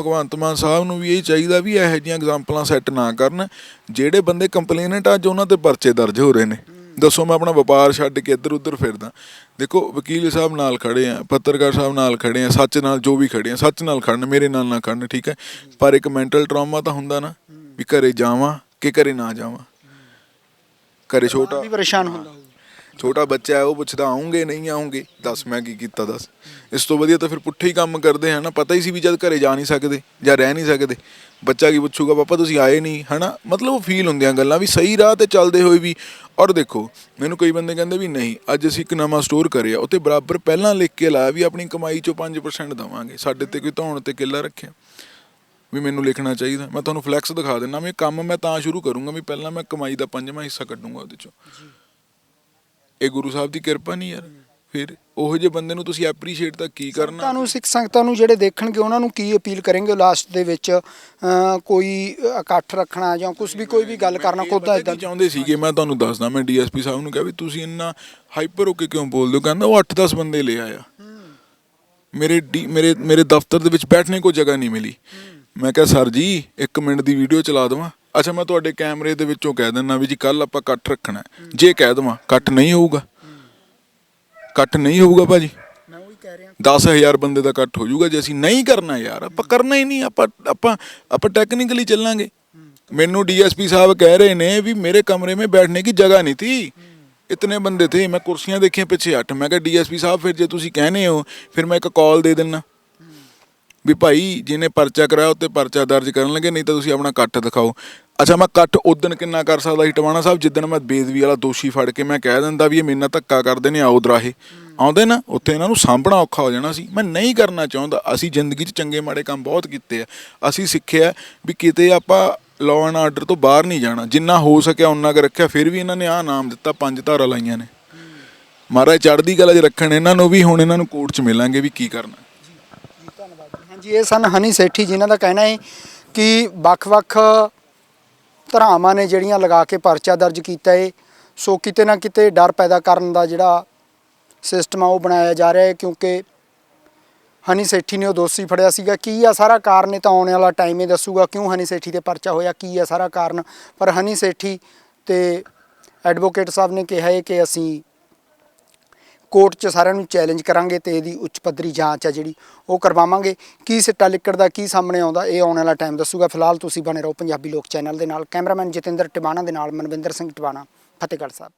ਭਗਵੰਤ ਮਾਨ ਸਾਹਿਬ ਨੂੰ ਵੀ ਇਹ ਚਾਹੀਦਾ ਵੀ ਇਹੋ ਜਿਹੀਆਂ ਐਗਜ਼ਾਮਪਲਾਂ ਸੈੱਟ ਨਾ ਕਰਨ ਜਿਹੜੇ ਬੰਦੇ ਕੰਪਲੇਨੈਂਟ ਅੱਜ ਉਹਨਾਂ ਤੇ ਪਰਚੇ ਦਰਜ ਹੋ ਰਹੇ ਨੇ। ਦੱਸੋ ਮੈਂ ਆਪਣਾ ਵਪਾਰ ਛੱਡ ਕੇ ਇੱਧਰ ਉੱਧਰ ਫਿਰਦਾ। ਦੇਖੋ ਵਕੀਲ ਸਾਹਿਬ ਨਾਲ ਖੜੇ ਆ ਪੱਤਰਕਾਰ ਸਾਹਿਬ ਨਾਲ ਖੜੇ ਆ ਸੱਚ ਨਾਲ ਜੋ ਵੀ ਖੜੇ ਆ ਸੱਚ ਨਾਲ ਖੜਨ ਮੇਰੇ ਨਾਲ ਨਾ ਖੜਨ ਠੀਕ ਹੈ? ਪਰ ਇੱਕ ਮੈਂਟਲ ਟਰਾਮਾ ਤਾਂ ਹੁੰਦਾ ਨਾ ਵੀ ਘਰੇ ਜਾਵਾਂ ਕਿ ਘਰੇ ਨਾ ਜਾਵਾਂ? ਘਰੇ ਛੋਟਾ ਵੀ ਪਰੇਸ਼ਾਨ ਹੁੰਦਾ ਛੋਟਾ ਬੱਚਾ ਹੈ, ਉਹ ਪੁੱਛਦਾ, ਆਉਂਗੇ, ਨਹੀਂ ਆਉਂਗੇ? ਦੱਸ, ਮੈਂ ਕੀ ਕੀਤਾ, ਦੱਸ। ਇਸ ਤੋਂ ਵਧੀਆ ਤਾਂ ਫਿਰ ਪੁੱਠੇ ਹੀ ਕੰਮ ਕਰਦੇ ਹਨ ਪਤਾ ਹੀ ਸੀ ਵੀ ਜਦ ਘਰੇ ਜਾ ਨਹੀਂ ਸਕਦੇ ਜਾਂ ਰਹਿ ਨਹੀਂ ਸਕਦੇ। ਬੱਚਾ ਕੀ ਪੁੱਛੂਗਾ, ਪਾਪਾ, ਤੁਸੀਂ ਆਏ ਨਹੀਂ? ਹਨਾ? ਮਤਲਬ ਉਹ ਫੀਲ ਹੁੰਦੀਆਂ ਗੱਲਾਂ ਵੀ ਸਹੀ ਰਾਹ ਤੇ ਚੱਲਦੇ ਹੋਏ ਵੀ। ਔਰ ਦੇਖੋ, ਮੈਨੂੰ ਕਈ ਬੰਦੇ ਕਹਿੰਦੇ ਵੀ ਨਹੀਂ, ਅੱਜ ਅਸੀਂ ਇੱਕ ਨਵਾਂ ਸਟੋਰ ਕਰਿਆ ਉੱਤੇ ਬਰਾਬਰ ਪਹਿਲਾਂ ਲਿਖ ਕੇ ਲਾਇਆ ਵੀ ਆਪਣੀ ਕਮਾਈ ਚੋਂ 5% ਦਵਾਂਗੇ। ਸਾਡੇ ਤੇ ਕੋਈ ਧੌਣ ਤੇ ਕਿੱਲਾ ਰੱਖਿਆ। ਵੀ ਮੈਨੂੰ ਲਿਖਣਾ ਚਾਹੀਦਾ। ਮੈਂ ਤੁਹਾਨੂੰ ਫਲੈਕਸ ਦਿਖਾ ਦਿੰਦਾ ਵੀ ਕੰਮ ਮੈਂ ਤਾਂ ਸ਼ੁਰੂ ਕਰੂੰਗਾ ਵੀ ਪਹਿਲਾਂ ਮੈਂ ਕਮਾਈ ਦਾ ਪੰਜਵਾਂ ਹਿੱਸਾ ਕੱਢੂੰਗਾ ਉਹਦੇ ਚੋਂ। ਇਹ ਗੁਰੂ ਸਾਹਿਬ ਦੀ ਕਿਰਪਾ ਨਹੀਂ ਯਾਰ। ਫਿਰ ਉਹੋ ਜਿਹੇ ਬੰਦੇ ਨੂੰ ਤੁਸੀਂ ਐਪਰੀਸ਼ੀਏਟ ਤਾਂ ਕੀ ਕਰਨਾ? ਤੁਹਾਨੂੰ ਸਿੱਖ ਸੰਗਤਾਂ ਨੂੰ ਜਿਹੜੇ ਦੇਖਣਗੇ ਉਹਨਾਂ ਨੂੰ ਕੀ ਅਪੀਲ ਕਰਨਗੇ ਲਾਸਟ ਦੇ ਵਿੱਚ? ਕੋਈ ਇਕੱਠ ਰੱਖਣਾ ਜਾਂ ਕੁਝ ਵੀ ਕੋਈ ਵੀ ਗੱਲ ਕਰਨਾ ਕੋਦਾ ਪਤਾ ਇਦਾਂ ਚਾਹੁੰਦੇ ਸੀਗੇ ਮੈਂ ਤੁਹਾਨੂੰ ਦੱਸਦਾ ਮੈਂ ਡੀਐਸਪੀ ਸਾਹਿਬ ਨੂੰ ਕਿਹਾ ਵੀ ਤੁਸੀਂ ਇੰਨਾ ਹਾਈਪਰ ਹੋ ਕੇ ਕਿਉਂ ਬੋਲਦੇ ਹੋ? ਕਹਿੰਦਾ ਉਹ 8-10 ਬੰਦੇ ਲੈ ਆਇਆ। ਮੇਰੇ ਮੇਰੇ ਮੇਰੇ ਦਫ਼ਤਰ ਦੇ ਵਿੱਚ ਬੈਠਣੇ ਕੋਈ ਜਗ੍ਹਾ ਨਹੀਂ ਮਿਲੀ। ਮੈਂ ਕਿਹਾ ਸਰ ਜੀ 1 ਮਿੰਟ ਦੀ ਵੀਡੀਓ ਚਲਾ ਦੇਵਾਂ। ਅੱਛਾ ਮੈਂ ਤੁਹਾਡੇ ਕੈਮਰੇ ਦੇ ਵਿੱਚੋਂ ਕਹਿ ਦਿੰਨਾ ਵੀ ਜੀ ਕੱਲ ਆਪਾਂ ਕੱਟ ਰੱਖਣਾ ਜੇ ਕਹਿ ਦਵਾਂ ਕੱਟ ਨਹੀਂ ਹੋਊਗਾ। ਕੱਟ ਨਹੀਂ ਹੋਊਗਾ ਭਾਜੀ। ਮੈਂ ਬੰਦੇ ਦਾ ਇਕੱਠ ਹੋ ਜਾਊਗਾ ਜੇ ਅਸੀਂ ਨਹੀਂ ਕਰਨਾ ਯਾਰ ਆਪਾਂ ਕਰਨਾ ਹੀ ਨਹੀਂ ਆਪਾਂ ਆਪਾਂ ਆਪਾਂ ਟੈਕਨੀਕਲੀ ਚੱਲਾਂਗੇ। ਮੈਨੂੰ ਡੀਐਸਪੀ ਸਾਹਿਬ ਕਹਿ ਰਹੇ ਨੇ ਵੀ ਮੇਰੇ ਕਮਰੇ ਮੇ ਬੈਠਨੇ ਕੀ ਜਗ੍ਹਾ ਨਹੀਂ ਥੀ ਇਤਨੇ ਬੰਦੇ ਥੇ ਮੈਂ ਕੁਰਸੀਆਂ ਦੇਖੀਆਂ ਪਿੱਛੇ ਅੱਠ ਮੈਂ ਕਿਹਾ ਡੀਐਸਪੀ ਸਾਹਿਬ ਫਿਰ ਜੇ ਤੁਸੀਂ ਕਹਿੰਦੇ ਹੋ ਫਿਰ ਮੈਂ ਇੱਕ ਕਾਲ ਦੇ ਦਿੰਨਾ ਵੀ ਭਾਈ ਜਿਹਨੇ ਪਰਚਾ ਕਰਾਇਆ ਉੱਤੇ ਪਰਚਾ ਦਰਜ ਕਰਨ ਲੱਗੇ ਨਹੀਂ ਤਾਂ ਤੁਸੀਂ ਆਪਣਾ ਕੱਟ ਦਿਖਾਓ। ਅੱਛਾ, ਮੈਂ ਇਕੱਠ ਉਦਣ ਕਿੰਨਾ ਕਰ ਸਕਦਾ ਸੀ? ਟਵਾਣਾ ਸਾਹਿਬ ਜਿੱਦਣ ਮੈਂ ਬੇਦਵੀ ਵਾਲਾ ਦੋਸ਼ੀ ਫੜ ਕੇ ਮੈਂ ਕਹਿ ਦਿੰਦਾ ਵੀ ਇਹ ਮੇਰੇ ਨਾਲ ਧੱਕਾ ਕਰਦੇ ਨੇ, ਆਓ ਦਰਾਹੇ ਆਉਂਦੇ ਨਾ, ਉੱਥੇ ਇਹਨਾਂ ਨੂੰ ਸਾਂਭਣਾ ਔਖਾ ਹੋ ਜਾਣਾ ਸੀ। ਮੈਂ ਨਹੀਂ ਕਰਨਾ ਚਾਹੁੰਦਾ। ਅਸੀਂ ਜ਼ਿੰਦਗੀ 'ਚ ਚੰਗੇ ਮਾੜੇ ਕੰਮ ਬਹੁਤ ਕੀਤੇ ਆ। ਅਸੀਂ ਸਿੱਖਿਆ ਵੀ ਕਿਤੇ ਆਪਾਂ ਲਾਅ ਐਂਡ ਆਰਡਰ ਤੋਂ ਬਾਹਰ ਨਹੀਂ ਜਾਣਾ। ਜਿੰਨਾ ਹੋ ਸਕਿਆ ਉਨਾ ਕੁ ਰੱਖਿਆ, ਫਿਰ ਵੀ ਇਹਨਾਂ ਨੇ ਆਹ ਨਾਮ ਦਿੱਤਾ, ਪੰਜ ਧਾਰਾ ਲਾਈਆਂ ਨੇ। ਮਹਾਰਾਜ, ਚੜ੍ਹਦੀ ਕਲਾ 'ਚ ਰੱਖਣ ਇਹਨਾਂ ਨੂੰ ਵੀ, ਹੁਣ ਇਹਨਾਂ ਨੂੰ ਕੋਰਟ 'ਚ ਮਿਲਾਂਗੇ ਵੀ ਕੀ ਕਰਨਾ। ਧੰਨਵਾਦ ਹਾਂਜੀ, ਇਹ ਸਨ ਹਨੀ ਸੇਠੀ, ਜਿਨ੍ਹਾਂ ਦਾ ਕਹਿਣਾ ਹੈ ਕਿ ਵੱਖ-ਵੱਖ ਧਰਾਵਾਂ ਨੇ ਜਿਹੜੀਆਂ ਲਗਾ ਕੇ ਪਰਚਾ ਦਰਜ ਕੀਤਾ ਏ। ਸੋ ਕਿਤੇ ਨਾ ਕਿਤੇ ਡਰ ਪੈਦਾ ਕਰਨ ਦਾ ਜਿਹੜਾ ਸਿਸਟਮ ਆ ਉਹ ਬਣਾਇਆ ਜਾ ਰਿਹਾ ਹੈ ਕਿਉਂਕਿ ਹਨੀ ਸੇਠੀ ਨੇ ਉਹ ਦੋਸ਼ੀ ਫੜਿਆ ਸੀਗਾ। ਕੀ ਆ ਸਾਰਾ ਕਾਰਨ ਇਹ ਤਾਂ ਆਉਣ ਵਾਲਾ ਟਾਈਮ ਹੀ ਦੱਸੂਗਾ ਕਿਉਂ ਹਨੀ ਸੇਠੀ ਤੇ ਪਰਚਾ ਹੋਇਆ, ਕੀ ਆ ਸਾਰਾ ਕਾਰਨ। ਪਰ ਹਨੀ ਸੇਠੀ ਤੇ ਐਡਵੋਕੇਟ ਸਾਹਿਬ ਨੇ ਕਿਹਾ ਹੈ ਕਿ ਅਸੀਂ ਕੋਰਟ 'ਚ ਸਾਰਿਆਂ ਨੂੰ ਚੈਲੰਜ ਕਰਾਂਗੇ ਤੇ ਇਹਦੀ ਉੱਚ ਪੱਧਰੀ ਜਾਂਚ ਆ ਜਿਹੜੀ ਉਹ ਕਰਵਾਵਾਂਗੇ। ਕੀ ਸਿੱਟਾ ਲਿਕੜ ਦਾ, ਕੀ ਸਾਹਮਣੇ ਆਉਂਦਾ, ਇਹ ਆਉਣ ਵਾਲਾ ਟਾਈਮ ਦੱਸੂਗਾ। ਫਿਲਹਾਲ ਤੁਸੀਂ ਬਣੇ ਰਹੋ ਪੰਜਾਬੀ ਲੋਕ ਚੈਨਲ ਦੇ ਨਾਲ। ਕੈਮਰਾਮੈਨ ਜਤਿੰਦਰ ਟਿਵਾਣਾ ਦੇ ਨਾਲ ਮਨਵਿੰਦਰ ਸਿੰਘ ਟਿਵਾਣਾ, ਫਤਿਹਗੜ੍ਹ ਸਾਹਿਬ।